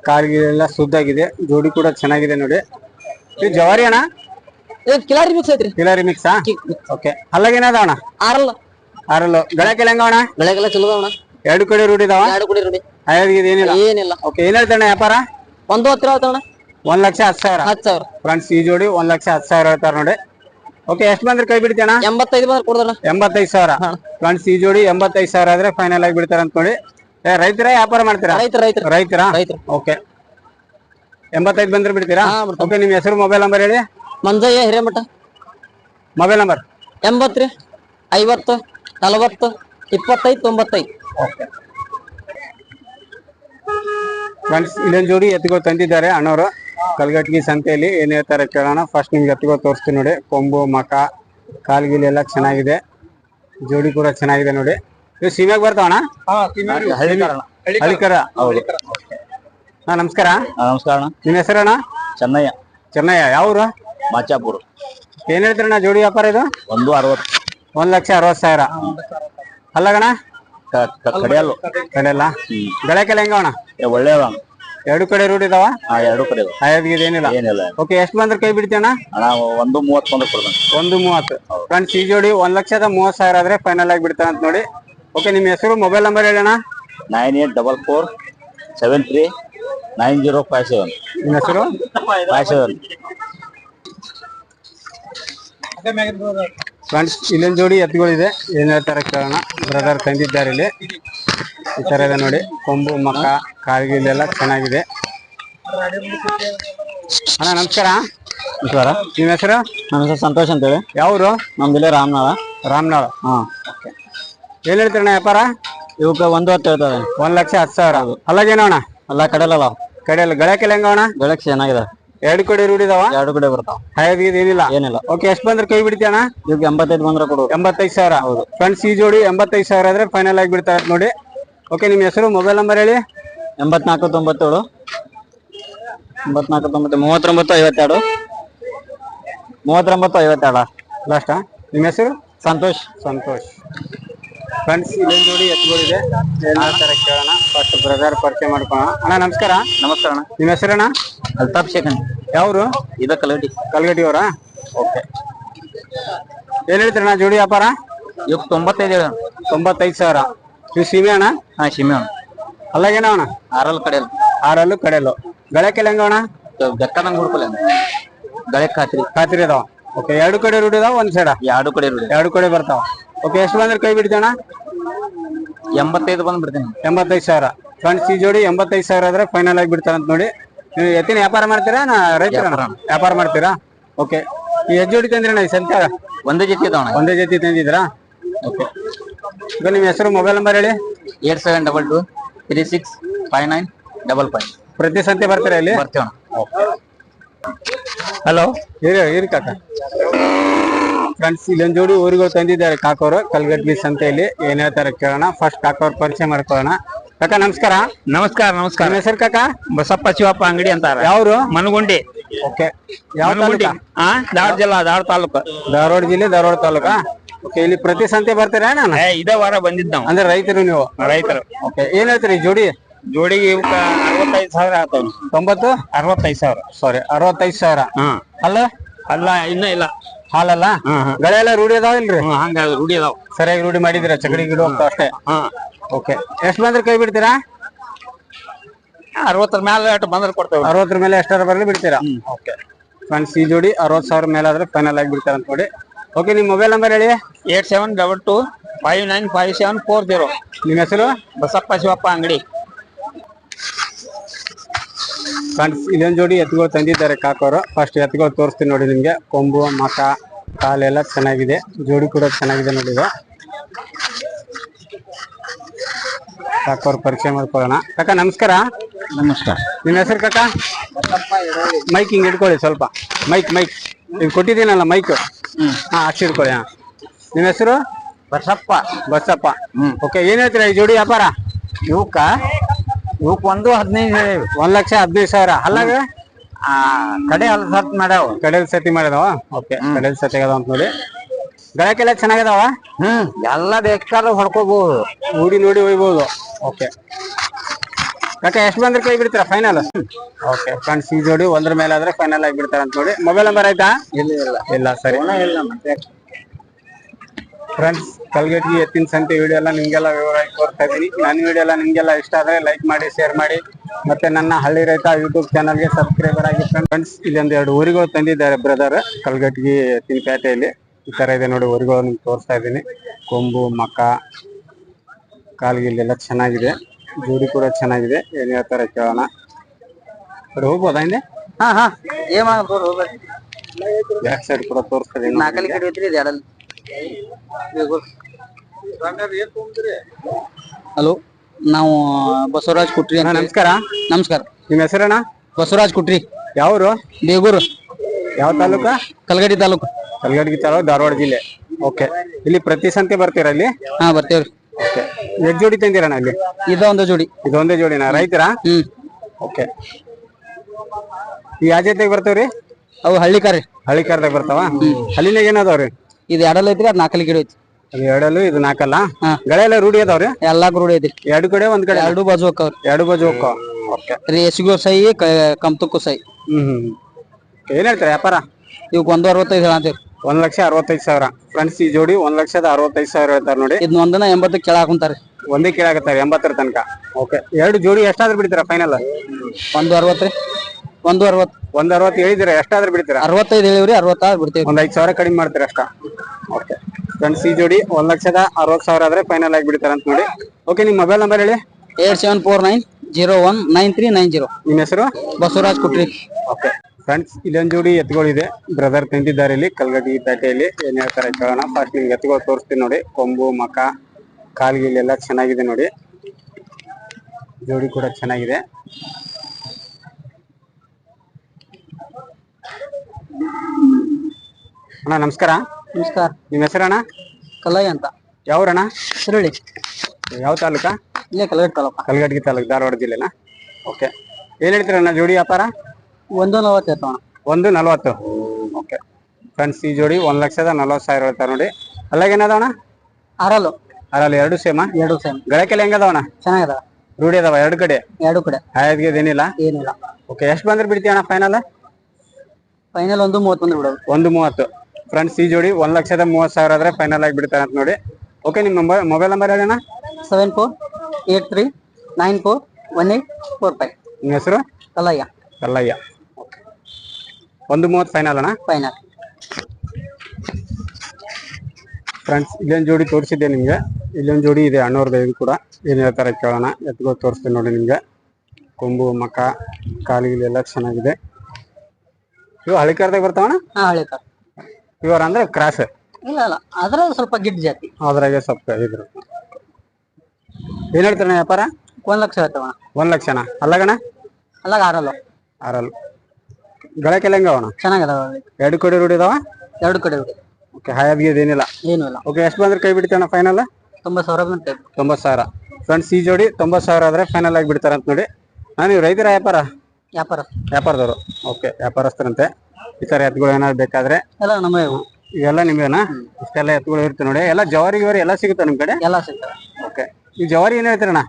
ಕಾಲ್ಗಿಲೆಲ್ಲ ಸುದ್ದಾಗಿದೆ ಜೋಡಿ ಕೂಡ ಚೆನ್ನಾಗಿದೆ ನೋಡಿ. ಇದು ಜವಾರಿ ಅಣ್ಣ? ಕಿಲಾರಿ ಮಿಕ್ಸ್ ಐತ್ರಿ. ಕಿಲಾರಿ ಮಿಕ್ಸಾ ಓಕೆ ಅಲ್ಲಾಗೇನದ ಅಣ್ಣ? ಆರಲ್ಲ. ಆರಲ್ಲ. ಗಳಕ್ಕೆಲ್ಲ ಹೆಂಗ ಅಣ್ಣ? ಬೆಳಗೆಲ್ಲ ಚಲೋ ಅಣ್ಣ. ಎರಡು ಕಡೆ ರೂಢಿದಾವ ಎರಡು ಕುಡಿ ನೋಡಿ ಆಯೋದ್ಗಿದ ಏನಿಲ್ಲ? ಏನಿಲ್ಲ. ಓಕೆ ಏನ್ ಹೇಳ್ತಾನೆ ವ್ಯಾಪಾರ? ಒಂದು ಹತ್ತಿರ ಆತಣ್ಣ ಒಂದ್ ಲಕ್ಷ ಹತ್ತು ಸಾವಿರ. ಹತ್ತು ಸಾವಿರ. ಫ್ರೆಂಡ್ಸ್ ಈ ಜೋಡಿ ಒಂದ್ ಲಕ್ಷ ಹತ್ತು ಸಾವಿರ ಹೇಳ್ತಾರ ನೋಡಿ. ಓಕೆ ಎಷ್ಟು ಬಂದ್ರೆ ಕೈ ಬಿಡ್ತೀಯಣ್ಣ? ಎಂಬತ್ತೈದು ಬಂದ್ರೆ ಕೊಡ್ದಣ ಎಂಬತ್ತೈದು ಸಾವಿರ. ಫ್ರೆಂಡ್ಸ್ ಈ ಜೋಡಿ ಎಂಬತ್ತೈದು ಸಾವಿರ ಆದ್ರೆ ಫೈನಲ್ ಆಗಿ ಬಿಡ್ತಾರ ಅಂತ ನೋಡಿ ರೈತರ ವ್ಯಾಪಾರ ಮಾಡ್ತೀರಾ? ರೈತರ ರೈತರ. ರೈತರು? ಓಕೆ ಎಂಬತ್ತೈದು ಬಂದ್ರೆ ಬಿಡ್ತೀರಾ? ಹಾ, ಬಿಡ್ತೀನಿ. ಓಕೆ ನಿಮ್ಮ ಹೆಸರು ಮೊಬೈಲ್ ನಂಬರ್ ಹೇಳಿ. ಮಂಜಯ್ಯ ಹಿರೇಮಠ. ಮೊಬೈಲ್ ನಂಬರ್ ಎಂಬತ್ತು ರೀ ಐವತ್ತು ನಲವತ್ತು ಇಪ್ಪತ್ತೈದು ತೊಂಬತ್ತೈದು. ಫ್ರೆಂಡ್ಸ್ ಇಲ್ಲೊಂದು ಜೋಡಿ ಎತ್ತುಗಳು ತಂದಿದ್ದಾರೆ ಅಣ್ಣವರು. ಕಲ್ಗಟ್ಟಿಗೆ ಸಂತೆಯಲ್ಲಿ ಏನ್ ಹೇಳ್ತಾರೆ ಕೇಳೋಣ. ಫಸ್ಟ್ ನಿಮ್ಗೆ ಎತ್ತುಗಳು ತೋರಿಸ್ತೀನಿ ನೋಡಿ. ಕೊಂಬು ಮಕ ಕಾಲ್ಗಿಲಿ ಎಲ್ಲ ಚೆನ್ನಾಗಿದೆ. ಜೋಡಿ ಕೂಡ ಚೆನ್ನಾಗಿದೆ ನೋಡಿ. ಇವು ಸೀಮೆಗೆ ಬರ್ತಾವಣ್ಣ? ಹಳ್ಳಿಕರ. ಹೌದು ಹಾ ನಮಸ್ಕಾರ. ನಮಸ್ಕಾರ ಅಣ್ಣ. ನಿಮ್ಮ ಹೆಸರಣ್ಣ ಚೆನ್ನಯ್ಯ. ಚೆನ್ನಯ್ಯ. ಯಾವೂರು? ಮಾಚಾಪುರ ಏನ್ ಹೇಳ್ತೀರಣ್ಣ ಜೋಡಿ ವ್ಯಾಪಾರ ಇದು? ಒಂದು ಅರವತ್ತು. ಒಂದ್ ಲಕ್ಷ ಅರವತ್ ಸಾವಿರ. ಅಲ್ಲಗಣ ಕಡೆಯಲ್ಲ. ಕಡೆಯಲ್ಲ? ಅಣ್ಣ? ಹೆಂಗವಣ ಒಳ್ಳೆಯದ ಎರಡು ಕಡೆ ರೂಟ್ ಇದಾವ? ಹಾ ಎರಡು ಕಡೆ ಆಯೋದ್ಗಿದ ಏನಿಲ್ಲ. ಏನಿಲ್ಲ. ಓಕೆ ಎಷ್ಟು ಬಂದ್ರೆ ಕೈ ಬಿಡ್ತೀಯ ಅಣ್ಣ? ಒಂದು ಮೂವತ್ತು ಬಂದ್ರೆ ಕೊಡ್ತಾನೆ. ಒಂದು ಮೂವತ್ತು. ಫ್ರೆಂಡ್ಸ್ ಈ ಜೋಡಿ ಒಂದ್ ಲಕ್ಷದ ಮೂವತ್ ಸಾವಿರ ಆದ್ರೆ ಫೈನಲ್ ಆಗಿ ಬಿಡ್ತಾನೆ ಅಂತ ನೋಡಿ. ಓಕೆ ನಿಮ್ಮ ಹೆಸರು mobile number ಹೇಳಣ್ಣ nine eight double four seven three nine zero five seven ನಿಮ್ಮ ಹೆಸರು? ಫೈವ್ ಸೆವೆನ್ ಫ್ರೆಂಡ್ಸ್ ಇಲ್ಲೊಂದು ಜೋಡಿ ಎತ್ತುಗಳಿದೆ. ಏನ್ ಹೇಳ್ತಾರೆ ಕೇಳೋಣ. ಬ್ರದರ್ ತಂದಿದ್ದಾರೆ ಇಲ್ಲಿ. ಈ ತರ ಇದೆ ನೋಡಿ. ಕೊಂಬು ಮಕ್ಕ ಕಾಲ್ಗಿಲೆಲ್ಲ ಚೆನ್ನಾಗಿದೆ. ಅಣ್ಣ ನಮಸ್ಕಾರ. ನಮಸ್ಕಾರ. ನಿಮ್ಮ ಹೆಸರು? ನನ್ನ ಹೆಸರು ಸಂತೋಷ್ ಅಂತೇಳಿ. ಯಾವ್ರು? ನಮ್ದಿಲ್ಲ ರಾಮನಾಳ. ರಾಮನಾಳ. ಹಾ. ಏನ್ ಹೇಳ್ತೀರಣ್ಣ ವ್ಯಾಪಾರ? ಇವಕ್ಕೆ ಒಂದು ಹೊತ್ತು ಹೇಳ್ತಾರೆ ಒಂದ್ ಲಕ್ಷ ಹತ್ತು ಸಾವಿರ. ಅಲ್ಲಾಗೇನೋ ಅಣ್ಣ? ಎಲ್ಲ ಕಡೆಯಲ್ಲ ಕಡೆಯಲ್ಲಿ ಗಳಕ್ಕೆಲ್ಲ ಹೆಂಗವಣ ಬೆಳಗ್ಗೆ ಚೆನ್ನಾಗಿದೆ ಎರಡು ಕಡೆ ರೂಢಿದಾವ ಎರಡು ಕಡೆ ಬರ್ತಾವ. ಹಾಯದ್ಗಿದ್ ಏನಿಲ್ಲ? ಏನಿಲ್ಲ. ಓಕೆ ಎಷ್ಟು ಬಂದ್ರೆ ಕೈ ಬಿಡ್ತೀಯಣ್ಣ ಇವಾಗ ಎಂಬತ್ತೈದು ಬಂದ್ರೆ ಕೊಡು. ಎಂಬತ್ತೈದು ಸಾವಿರ. ಫ್ರೆಂಡ್ಸ್ ಈ ಜೋಡಿ ಎಂಬತ್ತೈದು ಸಾವಿರ ಆದ್ರೆ ಫೈನಲ್ ಆಗಿ ಬಿಡ್ತಾರೆ ಅಂತ ನೋಡಿ. ಓಕೆ ನಿಮ್ಮ ಹೆಸರು ಮೊಬೈಲ್ ನಂಬರ್ ಹೇಳಿ. ಎಂಬತ್ನಾಲ್ಕು ತೊಂಬತ್ತೇಳು. ಎಂಬತ್ನಾಲ್ಕು ತೊಂಬತ್ತು ಮೂವತ್ತೊಂಬತ್ತು ಐವತ್ತೆರಡು. ಮೂವತ್ತೊಂಬತ್ತು ಐವತ್ತೆರಡ. ಲಾಸ್ಟಾ ನಿಮ್ಮ ಹೆಸರು? ಸಂತೋಷ್. ಸಂತೋಷ್. ಫ್ರೆಂಡ್ಸ್ ಇಲ್ಲೊಂದು ಜೋಡಿ ಎತ್ತುಗಳಿದೆ ಏನ್ ತರ ಕೇಳೋಣ. ಫಸ್ಟ್ ಬ್ರದರ್ ಪರಿಚಯ ಮಾಡ್ಕೊಳ್ಳೋಣ. ಅಣ್ಣ ನಮಸ್ಕಾರ. ನಮಸ್ಕಾರ ಅಣ್ಣ. ನಿಮ್ಮ ಹೆಸರಣ್ಣ? ಅಲ್ತಾಪ್ ಶೇಖ್ ಅಣ್ಣ ಯಾವ್ರು? ಇದ ಕಲಗಡಿ ಕಲಗಡಿ ಅವರಾ ಓಕೆ. ಏನ್ ಹೇಳ್ತೀರಣ್ಣ ಜೋಡಿ ವ್ಯಾಪಾರ? ಇವಾಗ ತೊಂಬತ್ತೈದು ಹೇಳ. ತೊಂಬತ್ತೈದು ಸಾವಿರ. ಇವು ಸೀಮೆ ಅಣ್ಣ? ಹಾ ಶಿಮೆ ಅಣ್ಣ. ಅಲ್ಲಾಗೇನ ಅಣ್ಣ? ಆರಲ್ ಕಡೆಯಲ್ಲ. ಆರಲ್ಲು ಕಡೆಯಲ್ಲು. ಗಳಕ್ಕೆಲ್ಲ ಅಣ್ಣ? ಬೆಕ್ಕದಂಗ್ ಹುಡ್ಕೊಲ್ಲ ಗಳೆ ಖಾತ್ರಿ. ಖಾತ್ರಿ ಅದಾವ. ಓಕೆ ಎರಡು ಕಡೆ ರೂಢಿ ಇದಾವ ಒಂದ್ ಸೈಡ ಎರಡು ಕಡೆ ರೂಢಿ ಎರಡು ಕಡೆ ಬರ್ತಾವ. ಓಕೆ ಎಷ್ಟು ಬಂದ್ರೆ ಕೈ ಬಿಡ್ತೇಣ ಎಂಬತ್ತೈದು ಬಂದು ಬಿಡ್ತೀನಿ ಎಂಬತ್ತೈದು ಸಾವಿರ. ಫ್ರೆಂಡ್ಸ್ ಈ ಜೋಡಿ ಎಂಬತ್ತೈದು ಸಾವಿರ ಆದ್ರೆ ಫೈನಲ್ ಆಗಿ ಬಿಡ್ತಾರೆ ಅಂತ ನೋಡಿ. ನೀವು ಎತ್ತಿನ ವ್ಯಾಪಾರ ಮಾಡ್ತೀರಾ ನಾ ರೈತರ ವ್ಯಾಪಾರ. ಮಾಡ್ತೀರಾ? ಓಕೆ ಈ ಎಷ್ಟು ಜೋಡಿ ತಂದ್ರಿ ಈ ಸಂತ ಒಂದೇ ಜೊತೆ ತಗೋಣ. ಒಂದೇ ಜೊತೆ ತಂದಿದ್ರಾ ಈಗ ನಿಮ್ಮ ಹೆಸರು ಮೊಬೈಲ್ ನಂಬರ್ ಹೇಳಿ. Eight seven double two three six five nine double five. ಪ್ರತಿ ಸಂತೆ ಬರ್ತೀರಾ ಇಲ್ಲಿ? ಓಕೆ ಹಲೋ ಇರಿ ಇರಿ ಕಾಕ. ಫ್ರೆಂಡ್ಸ್ ಇಲ್ಲೊಂದ್ ಜೋಡಿ ಊರಿಗಳು ತಂದಿದ್ದಾರೆ ಕಾಕೋರು ಕಲ್ಗಡ್ಗಿ ಸಂತೆಯಲ್ಲಿ ಏನ್ ಹೇಳ್ತಾರೆ ಕೇಳೋಣ. ಫಸ್ಟ್ ಕಾಕೋರ್ ಪರಿಚಯ ಮಾಡ್ಕೊಳ್ಳೋಣ. ಕಾಕಾ ನಮಸ್ಕಾರ. ನಮಸ್ಕಾರ ನಮಸ್ಕಾರ. ನಿಮ್ಮ ಹೆಸರು ಕಾಕ? ಬಸಪ್ಪ ಶಿವಪ್ಪ ಅಂಗಡಿ ಅಂತಾರೆ. ಯಾವ್ರು? ಮನಗುಂಡಿ. ಓಕೆ ಯಾವ ಮನಗುಂಡಿ. ಆ? ಧಾರವಾಡ ಜಿಲ್ಲಾ ಧಾರವಾಡ ತಾಲೂಕು. ಧಾರವಾಡ ಜಿಲ್ಲೆ ಧಾರವಾಡ ತಾಲೂಕಾ? ಓಕೆ ಇಲ್ಲಿ ಪ್ರತಿ ಸಂತೆ ಬರ್ತೀರಾ ನಾನು ಇದೇ ವಾರ ಬಂದಿದ್ದ ನಾವು. ಅಂದ್ರೆ ರೈತರು ನೀವು? ರೈತರು. ಓಕೆ ಏನ್ ಹೇಳ್ತೀರಿ ಜೋಡಿ? ಜೋಡಿಗೆ ಇವಕ್ಕ ಅರವತ್ತೈದು ಸಾವಿರ ಆಗ್ತಾವ. ತೊಂಬತ್ತು? ಅರವತ್ತೈದು ಸಾವಿರ. ಸಾರಿ ಅರವತ್ತೈದು ಸಾವಿರ. ಹಾ. ಅಲ್ಲ? ಅಲ್ಲ ಇನ್ನ ಇಲ್ಲ. ಹಾಲಲ್ಲ? ಗಳೆ ಎಲ್ಲ ರೂಢಿ ಅದಾವ ಇಲ್ರಿ? ಹಂಗ ರೂಢಿ ಅದಾವ. ಸರಿಯಾಗಿ ರೂಢಿ ಮಾಡಿದಿರ ಚಕಡಿ ಗಿಡ ಹೋಗ್ತಾವ ಅಷ್ಟೇ? ಹಾ ಓಕೆ. ಎಷ್ಟ್ ಬಂದ್ರೆ ಕೈ ಬಿಡ್ತೀರಾ? ಅರವತ್ತರ ಮೇಲೆ ಅಷ್ಟು ಬಂದ್ರೆ ಕೊಡ್ತೇವೆ. ಅರವತ್ತರ ಮೇಲೆ ಎಷ್ಟರ ಬರಲಿ ಬಿಡ್ತೀರಾ? ಓಕೆ. ಫ್ರೆಂಡ್ಸ್ ಈ ಜೋಡಿ ಅರವತ್ತು ಸಾವಿರ ಮೇಲೆ ಆದ್ರೆ ಫೈನಲ್ ಆಗಿ ಬಿಡ್ತಾರೆ ಅಂತ ನೋಡಿ. ಓಕೆ ನಿಮ್ಮ ಮೊಬೈಲ್ ನಂಬರ್ ಹೇಳಿ. Eight seven double two five nine five seven four zero. ನಿಮ್ಮ ಹೆಸರು? ಬಸಪ್ಪ ಶಿವಪ್ಪ ಅಂಗಡಿ. ಫ್ರೆಂಡ್ಸ್ ಇದೊಂದು ಜೋಡಿ ಎತ್ತುಗಳು ತಂದಿದ್ದಾರೆ ಕಾಕೋರು. ಫಸ್ಟ್ ಎತ್ತುಗಳು ತೋರಿಸ್ತೀನಿ ನೋಡಿ ನಿಮಗೆ. ಕೊಂಬು ಮಕ ಕಾಲೆಲ್ಲ ಚೆನ್ನಾಗಿದೆ. ಜೋಡಿ ಕೂಡ ಚೆನ್ನಾಗಿದೆ ನೋಡಿ ಇದು. ಕಾಕೋರ್ ಪರಿಚಯ ಮಾಡ್ಕೊಳ್ಳೋಣ. ಕಾಕ ನಮಸ್ಕಾರ. ನಮಸ್ಕಾರ. ನಿಮ್ಮ ಹೆಸರು ಕಾಕ? ಮೈಕ್ ಹಿಂಗೆ ಇಟ್ಕೊಳ್ಳಿ ಸ್ವಲ್ಪ. ಮೈಕ್ ಮೈಕ್ ನೀವು ಕೊಟ್ಟಿದ್ದೀನಲ್ಲ ಮೈಕ್ ಹಾ ಅಷ್ಟು ಇಟ್ಕೊಳ್ಳಿ ಹಾ. ನಿಮ್ಮ ಹೆಸರು? ಬಸಪ್ಪ. ಬಸಪ್ಪ. ಓಕೆ ಏನ್ ಹೇಳ್ತೀರಾ ಈ ಜೋಡಿ ವ್ಯಾಪಾರ? ಇವಕ್ಕ ಇವಕ್ ಒಂದು ಹದಿನೈದು ಹೇಳಿವಿ ಒಂದ್ ಲಕ್ಷ ಹದಿನೈದು ಸಾವಿರ. ಅಲ್ಲಾಗ ಆ ಕಡೆ ಹಲ್ ಸತ್ ಮಾಡ್ಯಾವ. ಕಡೆಲ್ ಸತಿ ಮಾಡ್ಯಾವ ಓಕೆ ಕಡೆಲ್ ಸತಿ ಅದಾವ ಅಂತ ನೋಡಿ. ಗಳಕೆಲ್ಲ ಚೆನ್ನಾಗದಾವ ಹ್ಮ್ ಎಲ್ಲ ಬೇಕಾದ್ರೆ ಹೊಡ್ಕೋಬಹುದು ನೋಡಿ ನೋಡಿ ಒಯ್ಬೋದು. ಓಕೆ. ಕಾಕ ಎಷ್ಟು ಬಂದ್ರೆ ಕೈ ಬಿಡ್ತಾರ ಫೈನಲ್ ಓಕೆ ಫ್ರೆಂಡ್ಸ್ ಈ ಜೋಡಿ ಒಂದ್ರ ಮೇಲೆ ಆದ್ರೆ ಫೈನಲ್ ಆಗಿ ಬಿಡ್ತಾರ ಅಂತ ನೋಡಿ. ಮೊಬೈಲ್ ನಂಬರ್ ಆಯ್ತಾ? ಇಲ್ಲ ಇಲ್ಲ. ಇಲ್ಲ ಸರಿ. ಇಲ್ಲ ಮತ್ತೆ ಫ್ರೆಂಡ್ಸ್ ಕಲ್ಗಟ್ಟಿ ಎತ್ತಿನ ಸಂತೆ ವಿಡಿಯೋ ಎಲ್ಲ ನಿಮ್ಗೆಲ್ಲ ವಿವರವಾಗಿ ತೋರಿಸ್ತಾ ಇದ್ದೀನಿ. ನನ್ನ ವಿಡಿಯೋ ಎಲ್ಲ ನಿಮ್ಗೆಲ್ಲ ಇಷ್ಟ ಆದರೆ ಲೈಕ್ ಮಾಡಿ ಶೇರ್ ಮಾಡಿ. ಮತ್ತೆ ನನ್ನ ಹಳ್ಳಿ ರೈತ ಯೂಟ್ಯೂಬ್ ಚಾನಲ್ಗೆ ಸಬ್ಸ್ಕ್ರೈಬರ್ ಆಗಿ ಫ್ರೆಂಡ್ಸ್ ಇಲ್ಲಿ ಒಂದ್ ಎರಡು ಊರಿಗಳು ತಂದಿದ್ದಾರೆ ಬ್ರದರ್ ಕಲ್ಗಟ್ಟಿ ಎತ್ತಿನ ಪೇಟೆಯಲ್ಲಿ. ಈ ಥರ ಇದೆ ನೋಡಿ ಊರಿಗಳು ನಿಮ್ಗೆ ತೋರಿಸ್ತಾ ಇದ್ದೀನಿ. ಕೊಂಬು ಮಕ ಕಾಲ್ಗಿಲ್ಲೆಲ್ಲ ಚೆನ್ನಾಗಿದೆ. ಜೋಡಿ ಕೂಡ ಚೆನ್ನಾಗಿದೆ. ಏನು ಹೇಳ್ತಾರೆ ಕೇಳೋಣ. ಕಡೆ ಹೋಗ್ಬೋದಾ ಹಿಂದೆ? ಹಾ ಹಾ. ಏನ್ ಬ್ಯಾಕ್ ಸೈಡ್ ಕೂಡ ತೋರಿಸ್ತಾ ಇದೀನಿ ಹಲೋ ನಾವು ಬಸವರಾಜ್ ಕುಟ್ರಿ ಅಣ್ಣ, ನಮಸ್ಕಾರ. ನಮಸ್ಕಾರ. ನಿಮ್ಮ ಹೆಸರಣ್ಣ? ಬಸವರಾಜ್ ಕುಟ್ರಿ. ಯಾವರು? ಬೇಗೂರು ಯಾವ ತಾಲೂಕ? ಕಲ್ಗಡಿ ತಾಲೂಕು. ಕಲ್ಗಡಿ ತಾಲೂಕು ಧಾರವಾಡ ಜಿಲ್ಲೆ. ಓಕೆ ಇಲ್ಲಿ ಪ್ರತಿ ಸಂತೆ ಬರ್ತೀರಾ ಇಲ್ಲಿ? ಹಾ ಬರ್ತೇವ್ರಿ. ಓಕೆ ಎಷ್ಟು ಜೋಡಿ ತಂದಿರಣ್ಣ ಇಲ್ಲಿ? ಇದೊಂದು ಜೋಡಿ. ಇದೊಂದೇ ಜೋಡಿನ ರೈತರ? ಹ್ಮ್. ಓಕೆ ಈ ಯಾವ ಜೊತೆಗೆ ಬರ್ತಾವ್ರಿ? ಅವು ಹಳ್ಳಿಕಾರಿ ಹಳ್ಳಿಕಾರ್ದಾಗ ಹಳ್ಳಿ ಕಾರ್ದಾಗ ಬರ್ತಾವ ಹಳ್ಳಿನಾಗ ಏನದಾವ್ರಿ ಇದು ಎಡಲ್ ಐತ್ರಿ ಅದ್ ನಾಲ್ಕಲ್ಲಿ ಗಿಡ ಐತಿ ಅದು ಎರಡಲ್ಲೂ ಇದು ನಾಲ್ಕಲ್ಲ? ಹಾ. ಗಳೆ ಎಲ್ಲ ರೂಢಿ ಅದಾವ್ರಿ ಎಲ್ಲಾ ರೂಢಿ ಐತ್ರಿ. ಎರಡು ಕಡೆ ಒಂದ್ ಕಡೆ? ಎರಡು ಬಾಜು ಹೋಗ್ತಾವ್ರಿ ಎರಡು ಬಾಜು ಹೋಗ್ತಾವ ಓಕೆ. ರೇಸಿಗೂ ಸೈ ಕಮ್ತಕ್ಕೂ ಸೈ ಹ್ಮ್ ಹ್ಮ್ ಏನ್ ಹೇಳ್ತಾರೆ ವ್ಯಾಪಾರ? ಇವಕ್ ಒಂದು ಅರವತ್ತೈದು ಹೇಳಂತೀವ್ರಿ ಒಂದ್ ಲಕ್ಷ ಅರವತ್ತೈದು ಸಾವಿರ. ಫ್ರೆಂಡ್ಸ್ ಈ ಜೋಡಿ ಒಂದ್ ಲಕ್ಷದ ಅರವತ್ತೈದು ಸಾವಿರ ಹೇಳ್ತಾರೆ ನೋಡಿ. ಇದ್ ಒಂದನ ಎಂಬತ್ತು ಕೆಳ ಕುಂತಾರಿ ಒಂದೇ ಕೇಳಾಕತ್ತಾರೆ ಎಂಬತ್ತರ ತನಕ. ಓಕೆ. ಎರಡು ಜೋಡಿ ಎಷ್ಟಾದ್ರೂ ಬಿಡ್ತೀರಾ ಫೈನಲ್ ಒಂದು ಅರವತ್ತ್ರಿ ಒಂದು ಅರವತ್ತು. ಒಂದ್ ಅರವತ್ತು ಹೇಳಿದಿರ ಎಷ್ಟಾದ್ರೂ ಬಿಡ್ತೀರಾ? ಅರವತ್ತೈದು ಹೇಳಿವ್ರಿ ಅರವತ್ತಾರು ಬಿಡ್ತೀವಿ. ಒಂದ್ ಐದ್ ಸಾವಿರ ಕಡಿಮೆ ಮಾಡ್ತೀರಾ ಅಷ್ಟ? ಓಕೆ. ಫ್ರೆಂಡ್ಸ್ ಈ ಜೋಡಿ ಒಂದ್ ಲಕ್ಷದ ಅರವತ್ ಸಾವಿರ ಆದ್ರೆ ಫೈನಲ್ ಆಗಿ ಬಿಡ್ತಾರ ಅಂತ ನೋಡಿ. ಓಕೆ ನಿಮ್ ಮೊಬೈಲ್ ನಂಬರ್ ಹೇಳಿ. Eight seven four nine zero one nine three nine zero. ನಿಮ್ ಹೆಸರು? ಬಸವರಾಜ್ ಕುಟ್ರಿ. ಓಕೆ ಫ್ರೆಂಡ್ಸ್ ಇಲ್ಲೊಂದ್ ಜೋಡಿ ಎತ್ತುಗಳಿದೆ ಬ್ರದರ್ ತಂದಿದ್ದಾರೆ ಇಲ್ಲಿ ಕಲ್ಗಟ್ಟಿ ಪೇಟೆಯಲ್ಲಿ ಏನ್ ಹೇಳ್ತಾರೆ ಕೇಳೋಣ. ಫಸ್ಟ್ ನಿಮ್ಗೆ ಎತ್ತುಗಳು ತೋರಿಸ್ತೀನಿ ನೋಡಿ. ಕೊಂಬು ಮಕ ಕಾಲ್ಗಿಲ್ಲೆಲ್ಲ ಚೆನ್ನಾಗಿದೆ ನೋಡಿ. ಜೋಡಿ ಕೂಡ ಚೆನ್ನಾಗಿದೆ. ಅಣ್ಣ ನಮಸ್ಕಾರ. ನಮಸ್ಕಾರ. ನಿಮ್ಮ ಹೆಸರಣ್ಣ ಕಲ್ಲಯ್ಯ ಅಂತ. ಯಾವ್ರಣ್ಣ ಸುರಳಿ. ಯಾವ ತಾಲೂಕಾ? ಇಲ್ಲೇ ಕಲ್ಲಗಟ್ಟ ತಾಲೂಕ. ಕಲ್ಗಟ್ಟಿ ತಾಲೂಕು ಧಾರವಾಡ ಜಿಲ್ಲೆನ? ಓಕೆ ಏನ್ ಹೇಳ್ತೀರಣ್ಣ ಜೋಡಿ ವ್ಯಾಪಾರ? ಒಂದು ನಲವತ್ತು ಇರ್ತಾವಣ ಒಂದು ನಲ್ವತ್ತು. ಓಕೆ ಫ್ರೆಂಡ್ಸ್ ಈ ಜೋಡಿ ಒಂದ್ ಲಕ್ಷದ ನಲ್ವತ್ತು ಸಾವಿರ ಹೇಳ್ತಾರೆ ನೋಡಿ. ಅಲ್ಲಾಗೇನದವಣ ಅರಲು ಅರಲು ಎರಡು ಸೇಮ? ಎರಡು ಸೇಮ್. ಗಳಕೆಲ್ಲ ಹೆಂಗದವಣ ಚೆನ್ನಾಗಿದಾವ. ರೂಢಿ ಅದಾವ ಎರಡು ಕಡೆ? ಎರಡು ಕಡೆ. ಹಾಯದ್ಗೆ ಏನಿಲ್ಲ? ಏನಿಲ್ಲ. ಓಕೆ ಎಷ್ಟು ಬಂದ್ರೆ ಬಿಡ್ತೀವಣ್ಣ ಫೈನಲ್ ಫೈನಲ್ ಒಂದು ಮೂವತ್ತು ಬಂದ್ರೆ ಬಿಡೋದು. ಒಂದು ಮೂವತ್ತು. ಫ್ರೆಂಡ್ಸ್ ಈ ಜೋಡಿ ಒಂದ್ ಲಕ್ಷದ ಮೂವತ್ತು ಸಾವಿರ ಆದ್ರೆ ಫೈನಲ್ ಆಗಿ ಬಿಡ್ತಾರೆ ಅಂತ ನೋಡಿ. ಓಕೆ ನಿಮ್ಮ ಮೊಬೈಲ್ ನಂಬರ್ ಹೇಳೋಣ seven four eight three nine four one eight four five ನಿಮ್ಮ ಹೆಸರು? ಕಲ್ಲಯ್ಯ. ಕಲ್ಲಯ್ಯ. ಒಂದು ಮೂವತ್ತು ಫೈನಲ್ ಅಣ್ಣ? ಫೈನಲ್ ಫ್ರೆಂಡ್ಸ್ ಇಲ್ಲೊಂದು ಜೋಡಿ ತೋರಿಸಿದ್ದೆ ನಿಮ್ಗೆ. ಇಲ್ಲೊಂದು ಜೋಡಿ ಇದೆ ಅಣ್ಣವ್ರದ್ದು ಇದು ಕೂಡ. ಏನು ಹೇಳ್ತಾರೆ ಕೇಳೋಣ. ಎತ್ಗೋ ತೋರಿಸ್ತೀನಿ ನೋಡಿ ನಿಮ್ಗೆ. ಕೊಂಬು ಮಕ ಕಾಲಿಗಿಲ್ಲ ಚೆನ್ನಾಗಿದೆ. ಇವು ಹಳಿಕಾರ್ದಾಗ ಬರ್ತಾವಣ್ಣ? ಹಾಂ ಹಳೆ ಕಾರ್ ಇವ್ರ ಅಂದ್ರೆ ಕ್ರಾಸ್ ಇಲ್ಲ ಇಲ್ಲ. ಅದರ ಸ್ವಲ್ಪ ಗಿಡ್ ಜಾತಿ. ಅದ್ರಾಗೆ ಸ್ವಲ್ಪ ಇದ್ರು. ಏನ್ ಹೇಳ್ತಾರೆ ವ್ಯಾಪಾರ? ಒಂದ್ ಲಕ್ಷ ಹೇಳ್ತೇವಣ ಒಂದ್ ಲಕ್ಷನ? ಅಲ್ಲಗಣ ಅಲ್ಲಾಗ ಆರಲ್ಲ. ಆರಲ್ಲ. ಗಳಕೆಲ್ಲ ಹೆಂಗ ಅವಣ ಚೆನ್ನಾಗದಾವ ಎರಡು ಕಡೆ ರೂಢಿ ಇದಾವ ಎರಡು ಕಡೆ ರೂಢಿ. ಓಕೆ ಹಾಯಾಬಿಗೆ ಏನಿಲ್ಲ? ಏನು ಇಲ್ಲ. ಓಕೆ ಎಷ್ಟು ಬಂದ್ರೆ ಕೈ ಬಿಡ್ತೀವಣ್ಣ ಫೈನಲ್ ತೊಂಬತ್ತು ಸಾವಿರ ಬಂತ ತೊಂಬತ್ತು ಸಾವಿರ. ಫ್ರೆಂಡ್ಸ್ ಈ ಜೋಡಿ ತೊಂಬತ್ತು ಸಾವಿರ ಆದ್ರೆ ಫೈನಲ್ ಆಗಿ ಬಿಡ್ತಾರಂತ ನೋಡಿ. ನಾನು ನೀವು ರೈತರ ವ್ಯಾಪಾರ? ವ್ಯಾಪಾರ. ವ್ಯಾಪಾರದವರು. ಓಕೆ ವ್ಯಾಪಾರಸ್ಥರಂತೆ. ಈ ಥರ ಎತ್ತುಗಳು ಏನಾದ್ರು ಬೇಕಾದ್ರೆ? ಎಲ್ಲ ನಮ್ಮ ಇವು. ಇವೆಲ್ಲ ನಿಮ್ಗೆನಾ ಇಷ್ಟೆಲ್ಲ ಎತ್ತುಗಳು ಇರುತ್ತೆ ನೋಡಿ. ಎಲ್ಲ ಜವಾರಿ ಗಿವಾರಿ ಎಲ್ಲ ಸಿಗುತ್ತೆ ನಿಮ್ ಕಡೆ? ಎಲ್ಲ ಸಿಗ್ತವೆ. ಓಕೆ. ಈ ಜವಾರಿ ಏನ್ ಹೇಳ್ತೀರಣ್ಣ?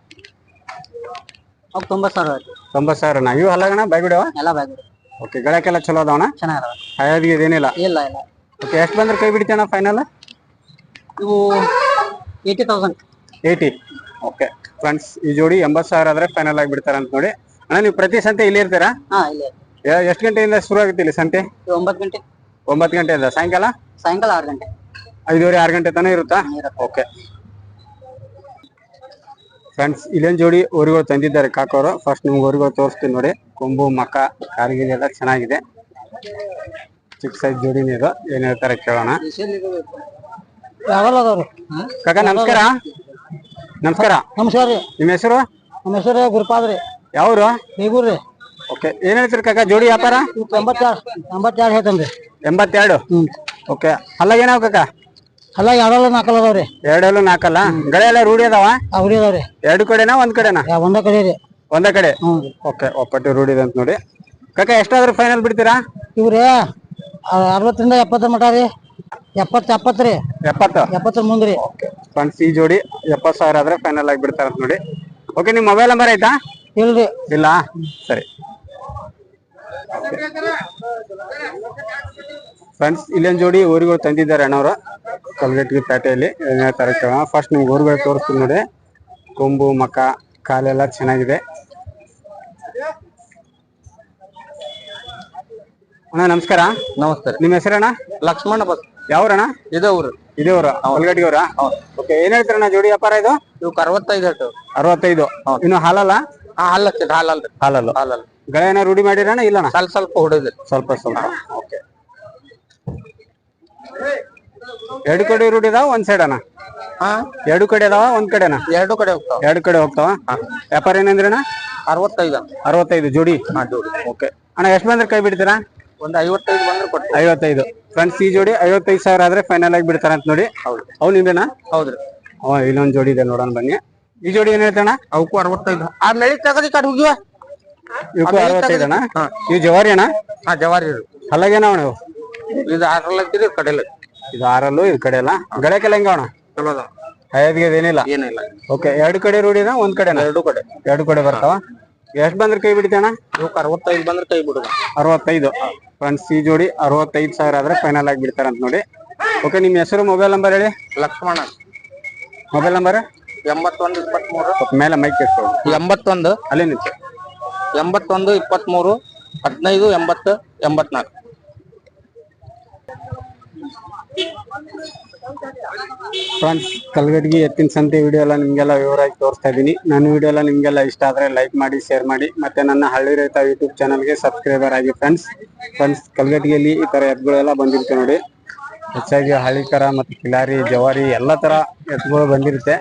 ಅವು ತೊಂಬತ್ತು ಸಾವಿರ ಆಯ್ತು. ತೊಂಬತ್ತು ಸಾವಿರನ? ಇವು ಅಲ್ಲಗಣ ಬಾಯ್ ಬಿಡವ ಎಲ್ಲ ಬ್ಯಾಗ್ ಓಕೆ. ಗಳಕ್ಕೆಲ್ಲ ಚಲೋ ಅದಾವಣ ಚೆನ್ನಾಗದಾವ. ಇದೇನಿಲ್ಲ? ಇಲ್ಲ ಇಲ್ಲ. ಓಕೆ. ಎಷ್ಟು ಬಂದ್ರೆ ಕೈ ಬಿಡ್ತೀಯಣ್ಣ ಫೈನಲ್ ಇವು eighty thousand eighty okay. Friends ಈ ಜೋಡಿ ಎಂಬತ್ತು ಸಾವಿರ ಆದ್ರೆ ಫೈನಲ್ ಆಗಿ ಬಿಡ್ತಾರ ಅಂತ ನೋಡಿ. ಅಣ್ಣ ನೀವು ಪ್ರತಿ ಸಂತೆ ಇಲ್ಲಿ ಇರ್ತೀರಾ? ಹಾಂ ಇಲ್ಲೇ ಎಷ್ಟು ಗಂಟೆಯಿಂದ ಶುರು ಆಗುತ್ತೆ ಇಲ್ಲಿ ಸಂತೆ? ಒಂಬತ್ತು ಗಂಟೆ. ಒಂಬತ್ತು ಗಂಟೆಯಿಂದ? ಸಾಯಂಕಾಲ? ಸಾಯಂಕಾಲ ಆರು ಗಂಟೆ. ಐದೂವರೆ ಆರು ಗಂಟೆ ತನಕ ಇರುತ್ತಾ. ಓಕೆ. ಫ್ರೆಂಡ್ಸ್ ಇಲ್ಲೊಂದು ಜೋಡಿ ಊರುಗಳು ತಂದಿದ್ದಾರೆ ಕಾಕೋರು. ಫಸ್ಟ್ ನಿಮ್ಗೆ ಊರುಗಳು ತೋರಿಸ್ತೀನಿ ನೋಡಿ. ಕೊಂಬು ಮಕ್ಕ ಕಾರ್ಗಿಲ್ ಎಲ್ಲ ಚೆನ್ನಾಗಿದೆ. ಚಿಕ್ಕ ಸೈಜ್ ಜೋಡಿನೇ ಇದು. ಏನ್ ಹೇಳ್ತಾರೆ ಕೇಳೋಣ. ಕಾಕ ನಮಸ್ಕಾರ. ನಮಸ್ಕಾರ. ನಮಸ್ಕಾರ ನಿಮ್ಮ ಹೆಸರು? ನಮ್ಮ ಹೆಸರು ಗುರುಪಾದ್ರಿ. ಯಾವ್ರು? ಬೇಗೂರ್ ರೀ. ಓಕೆ ಏನ್ ಹೇಳ್ತೀರಿ ಕಾಕ? ಜೋಡಿ ವ್ಯಾಪಾರ? ಇವು ತೊಂಬತ್ತಾರು ತೊಂಬತ್ತಾರು ಹೇಳ್ತೇನೆ ರೀ. ಎಂಬತ್ತೆರಡು ಹ್ಞೂ ಓಕೆ ಅಲ್ಲ ಏನಾವ್ ಕಾಕ? ಅಲ್ಲ ಎರಡಲ್ಲ ನಾಲ್ಕಲ್ಲ ಅದಾವ್ರಿ ಎರಡೆಲ್ಲ ನಾಲ್ಕಲ್ಲ? ಗಳೆ ಎಲ್ಲ ರೂಢಿ ಅದಾವ? ಅವ್ರಿ ಅದಾವ್ರಿ ಎರಡು ಕಡೆನಾ ಒಂದ್ ಕಡೆನಾ? ಯಾ ಒಂದ ಕಡೆ ರೀ. ಒಂದೇ ಕಡೆ? ಹ್ಞೂ ಓಕೆ ಒಪ್ಪಟ್ಟು ರೂಢಿ ಇದೆ ಅಂತ ನೋಡಿ. ಕಾಕ ಎಷ್ಟಾದ್ರೂ ಫೈನಲ್ ಬಿಡ್ತೀರಾ? ಇವ್ರಿ ಅರವತ್ತರಿಂದ ಎಪ್ಪತ್ತರ ಮಟ ರೀ. ಎಪ್ಪತ್ತು ಎಪ್ಪತ್ತು ರೀ. ಎಪ್ಪತ್ತು? ಎಪ್ಪತ್ತರ ಮುಂದ್ರಿ ಫ್ರೆಂಡ್ಸ್ ಈ ಜೋಡಿ ಎಪ್ಪತ್ತು ಸಾವಿರ ಆದ್ರೆ ಫೈನಲ್ ಆಗಿ ಬಿಡ್ತಾರ ಅಂತ ನೋಡಿ. ಓಕೆ ನಿಮ್ ಮೊಬೈಲ್ ನಂಬರ್ ಆಯ್ತಾ? ಇಲ್ರಿ ಇಲ್ಲ? ಸರಿ. ಫ್ರೆಂಡ್ಸ್ ಇಲ್ಲೊಂದು ಜೋಡಿ ಊರಿಗೋ ತಂದಿದ್ದಾರೆ ಅಣ್ಣವ್ರು. ಕಲ್ಗಟ್ಟಿ ಪೇಟೆಯಲ್ಲಿ ಕಾರ್ಯಕ್ರಮ. ಫಸ್ಟ್ ನಿಮ್ಗೆ ಊರುಗಳು ತೋರಿಸ್ತೀನಿ ನೋಡಿ. ಕೊಂಬು ಮಕ ಕಾಲೆಲ್ಲ ಚೆನ್ನಾಗಿದೆ. ಅಣ್ಣ ನಮಸ್ಕಾರ. ನಮಸ್ಕಾರ ನಿಮ್ಮ ಹೆಸರಣ್ಣ? ಲಕ್ಷ್ಮಣ ಬಸ್. ಯಾವ್ರಣ್ಣ? ಇದೇ ಊರು. ಇದೇ ಊರು. ಕಲ್ಗಟ್ಟಿ ಅವರ? ಓಕೆ ಏನ್ ಹೇಳ್ತಾರಣ್ಣ ಜೋಡಿ ವ್ಯಾಪಾರ ಇದು? ಇವಕ್ಕೆ ಅರವತ್ತೈದು ಹೇಳ್ತೇವೆ. ಅರವತ್ತೈದು. ಇನ್ನು ಹಾಲಲ್ಲ? ಹಾಲಲ್ಲ ಹಾಲ್ ಹಚ್ಚಿದ್ ಹಾಲಲ್ರಿ ಹಾಲಲ್ಲ. ಹಾಲಲ್ಲ. ಗಳೇನ ರೂಢಿ ಮಾಡಿರಣ ಇಲ್ಲಣ್ಣ? ಸ್ವಲ್ಪ ಸ್ವಲ್ಪ ಹೊಡೆದ್ರಿ ಸ್ವಲ್ಪ ಸ್ವಲ್ಪ. ಓಕೆ ಎರಡು ಕಡೆ ರೂಢಿ ಇದಾವ ಒಂದ್ ಸೈಡ್ ಅಣ್ಣ? ಹಾ? ಎರಡು ಕಡೆ ಅದಾವ ಒಂದ್ ಕಡೆನಾ? ಎರಡು ಕಡೆ ಹೋಗ್ತಾವ. ಎರಡು ಕಡೆ ಹೋಗ್ತಾವ? ವ್ಯಾಪಾರ ಏನಂದ್ರಣ್ಣ ಅರವತ್ತೈದು. ಅರವತ್ತೈದು ಜೋಡಿ? ಹಾ ಜೋಡಿ. ಓಕೆ ಅಣ್ಣ ಎಷ್ಟು ಬಂದ್ರೆ ಕೈ ಬಿಡ್ತೀರಾ? ಒಂದು ಐವತ್ತೈದು ಬಂದ್ರೆ ಕೊಟ್ಟು ಐವತ್ತೈದು. ಫ್ರೆಂಡ್ಸ್ ಈ ಜೋಡಿ ಐವತ್ತೈದು ಸಾವಿರ ಆದ್ರೆ ಫೈನಲ್ ಆಗಿ ಬಿಡ್ತಾರ ಅಂತ ನೋಡಿ. ಹೌದು. ಅವ್ ನಿಮ್ದೇನಾ? ಹೌದ್ರಿ ಅವ ಇಲ್ಲೊಂದ್ ಜೋಡಿ ಇದೆ ನೋಡೋಣ ಬನ್ನಿ. ಈ ಜೋಡಿ ಏನ್ ಹೇಳ್ತಾನ ಅವಕ್ಕೂ ಅರವತ್ತೈದು. ಆ ನಳಿ ತಗದಿ ಕಡೆ ಹೋಗಿವ. ಇವಕ್ಕೂ ಅರವತ್ತೈದು ಅಣ್ಣ? ಹಾ. ಇವು ಜವಾರಿ ಅಣ್ಣ? ಹಾ ಜವಾರಿ ಇರು ಅಲ್ಲಾಗೇನ ಅಣ್ಣ ನೀವು? ಇದು ಆರಲ್ಲ ಹಚ್ಚಿರಿ ಕಡೆಲ್ಲ ಇದು ಆರಲ್ಲು ಇದು ಕಡೆ ಅಲ್ಲ ಗಡಕೆಲ್ಲ ಹೆಂಗ ಅಣ್ಣ? ಚಲೋ ಐದ್ಗೆ ಏನಿಲ್ಲ? ಏನಿಲ್ಲ. ಓಕೆ ಎರಡು ಕಡೆ ರೂಢಿನ ಒಂದ್ ಕಡೆನಾ? ಎರಡು ಕಡೆ. ಎರಡು ಕಡೆ ಬರ್ತಾವ? ಎಷ್ಟ್ ಬಂದ್ರೆ ಕೈ ಬಿಡ್ತೇಣ ಇವಕ್ಕೆ ಅರವತ್ತೈದು ಬಂದ್ರೆ ಕೈ ಬಿಡುದ. ಅರವತ್ತೈದು. ಫ್ರೆಂಡ್ಸ್ ಈ ಜೋಡಿ ಅರವತ್ತೈದು ಸಾವಿರ ಆದ್ರೆ ಫೈನಲ್ ಆಗಿ ಬಿಡ್ತಾರಂತ ನೋಡಿ. ಓಕೆ ನಿಮ್ಮ ಹೆಸರು ಮೊಬೈಲ್ ನಂಬರ್ ಹೇಳಿ. ಲಕ್ಷ್ಮಣ ಮೊಬೈಲ್ ನಂಬರ್ ಎಂಬತ್ತೊಂದು ಇಪ್ಪತ್ಮೂರು. ಮೇಲೆ ಮೈಕ್ ಎಷ್ಟು ಎಂಬತ್ತೊಂದು. ಅಲ್ಲೇ ನಿಂತು ಎಂಬತ್ತೊಂದು, ಇಪ್ಪತ್ಮೂರು, ಹದಿನೈದು, ಎಂಬತ್ತು, ಎಂಬತ್ನಾಲ್ಕು. ಫ್ರೆಂಡ್ಸ್, ಕಲ್ಗಡ್ಗಿ ಎತ್ತಿನ ಸಂತೆ ವಿಡಿಯೋ ಎಲ್ಲ ನಿಮ್ಗೆಲ್ಲ ವಿವರವಾಗಿ ತೋರಿಸ್ತಾ ಇದ್ದೀನಿ. ನನ್ನ ವಿಡಿಯೋ ಎಲ್ಲ ನಿಮ್ಗೆಲ್ಲ ಇಷ್ಟ ಆದರೆ ಲೈಕ್ ಮಾಡಿ ಶೇರ್ ಮಾಡಿ, ಮತ್ತೆ ನನ್ನ ಹಳ್ಳಿ ರೈತ ಯೂಟ್ಯೂಬ್ ಚಾನಲ್ಗೆ ಸಬ್ಸ್ಕ್ರೈಬರ್ ಆಗಿ ಫ್ರೆಂಡ್ಸ್ ಫ್ರೆಂಡ್ಸ್ ಕಲ್ಗಡ್ಗಿಯಲ್ಲಿ ಈ ಥರ ಎತ್ತುಗಳೆಲ್ಲ ಬಂದಿರುತ್ತೆ ನೋಡಿ. ಹೆಚ್ಚಾಗಿ ಹಳ್ಳಿ ಮತ್ತು ಕಿಲಾರಿ, ಜವಾರಿ, ಎಲ್ಲ ಥರ ಎತ್ತುಗಳು ಬಂದಿರುತ್ತೆ.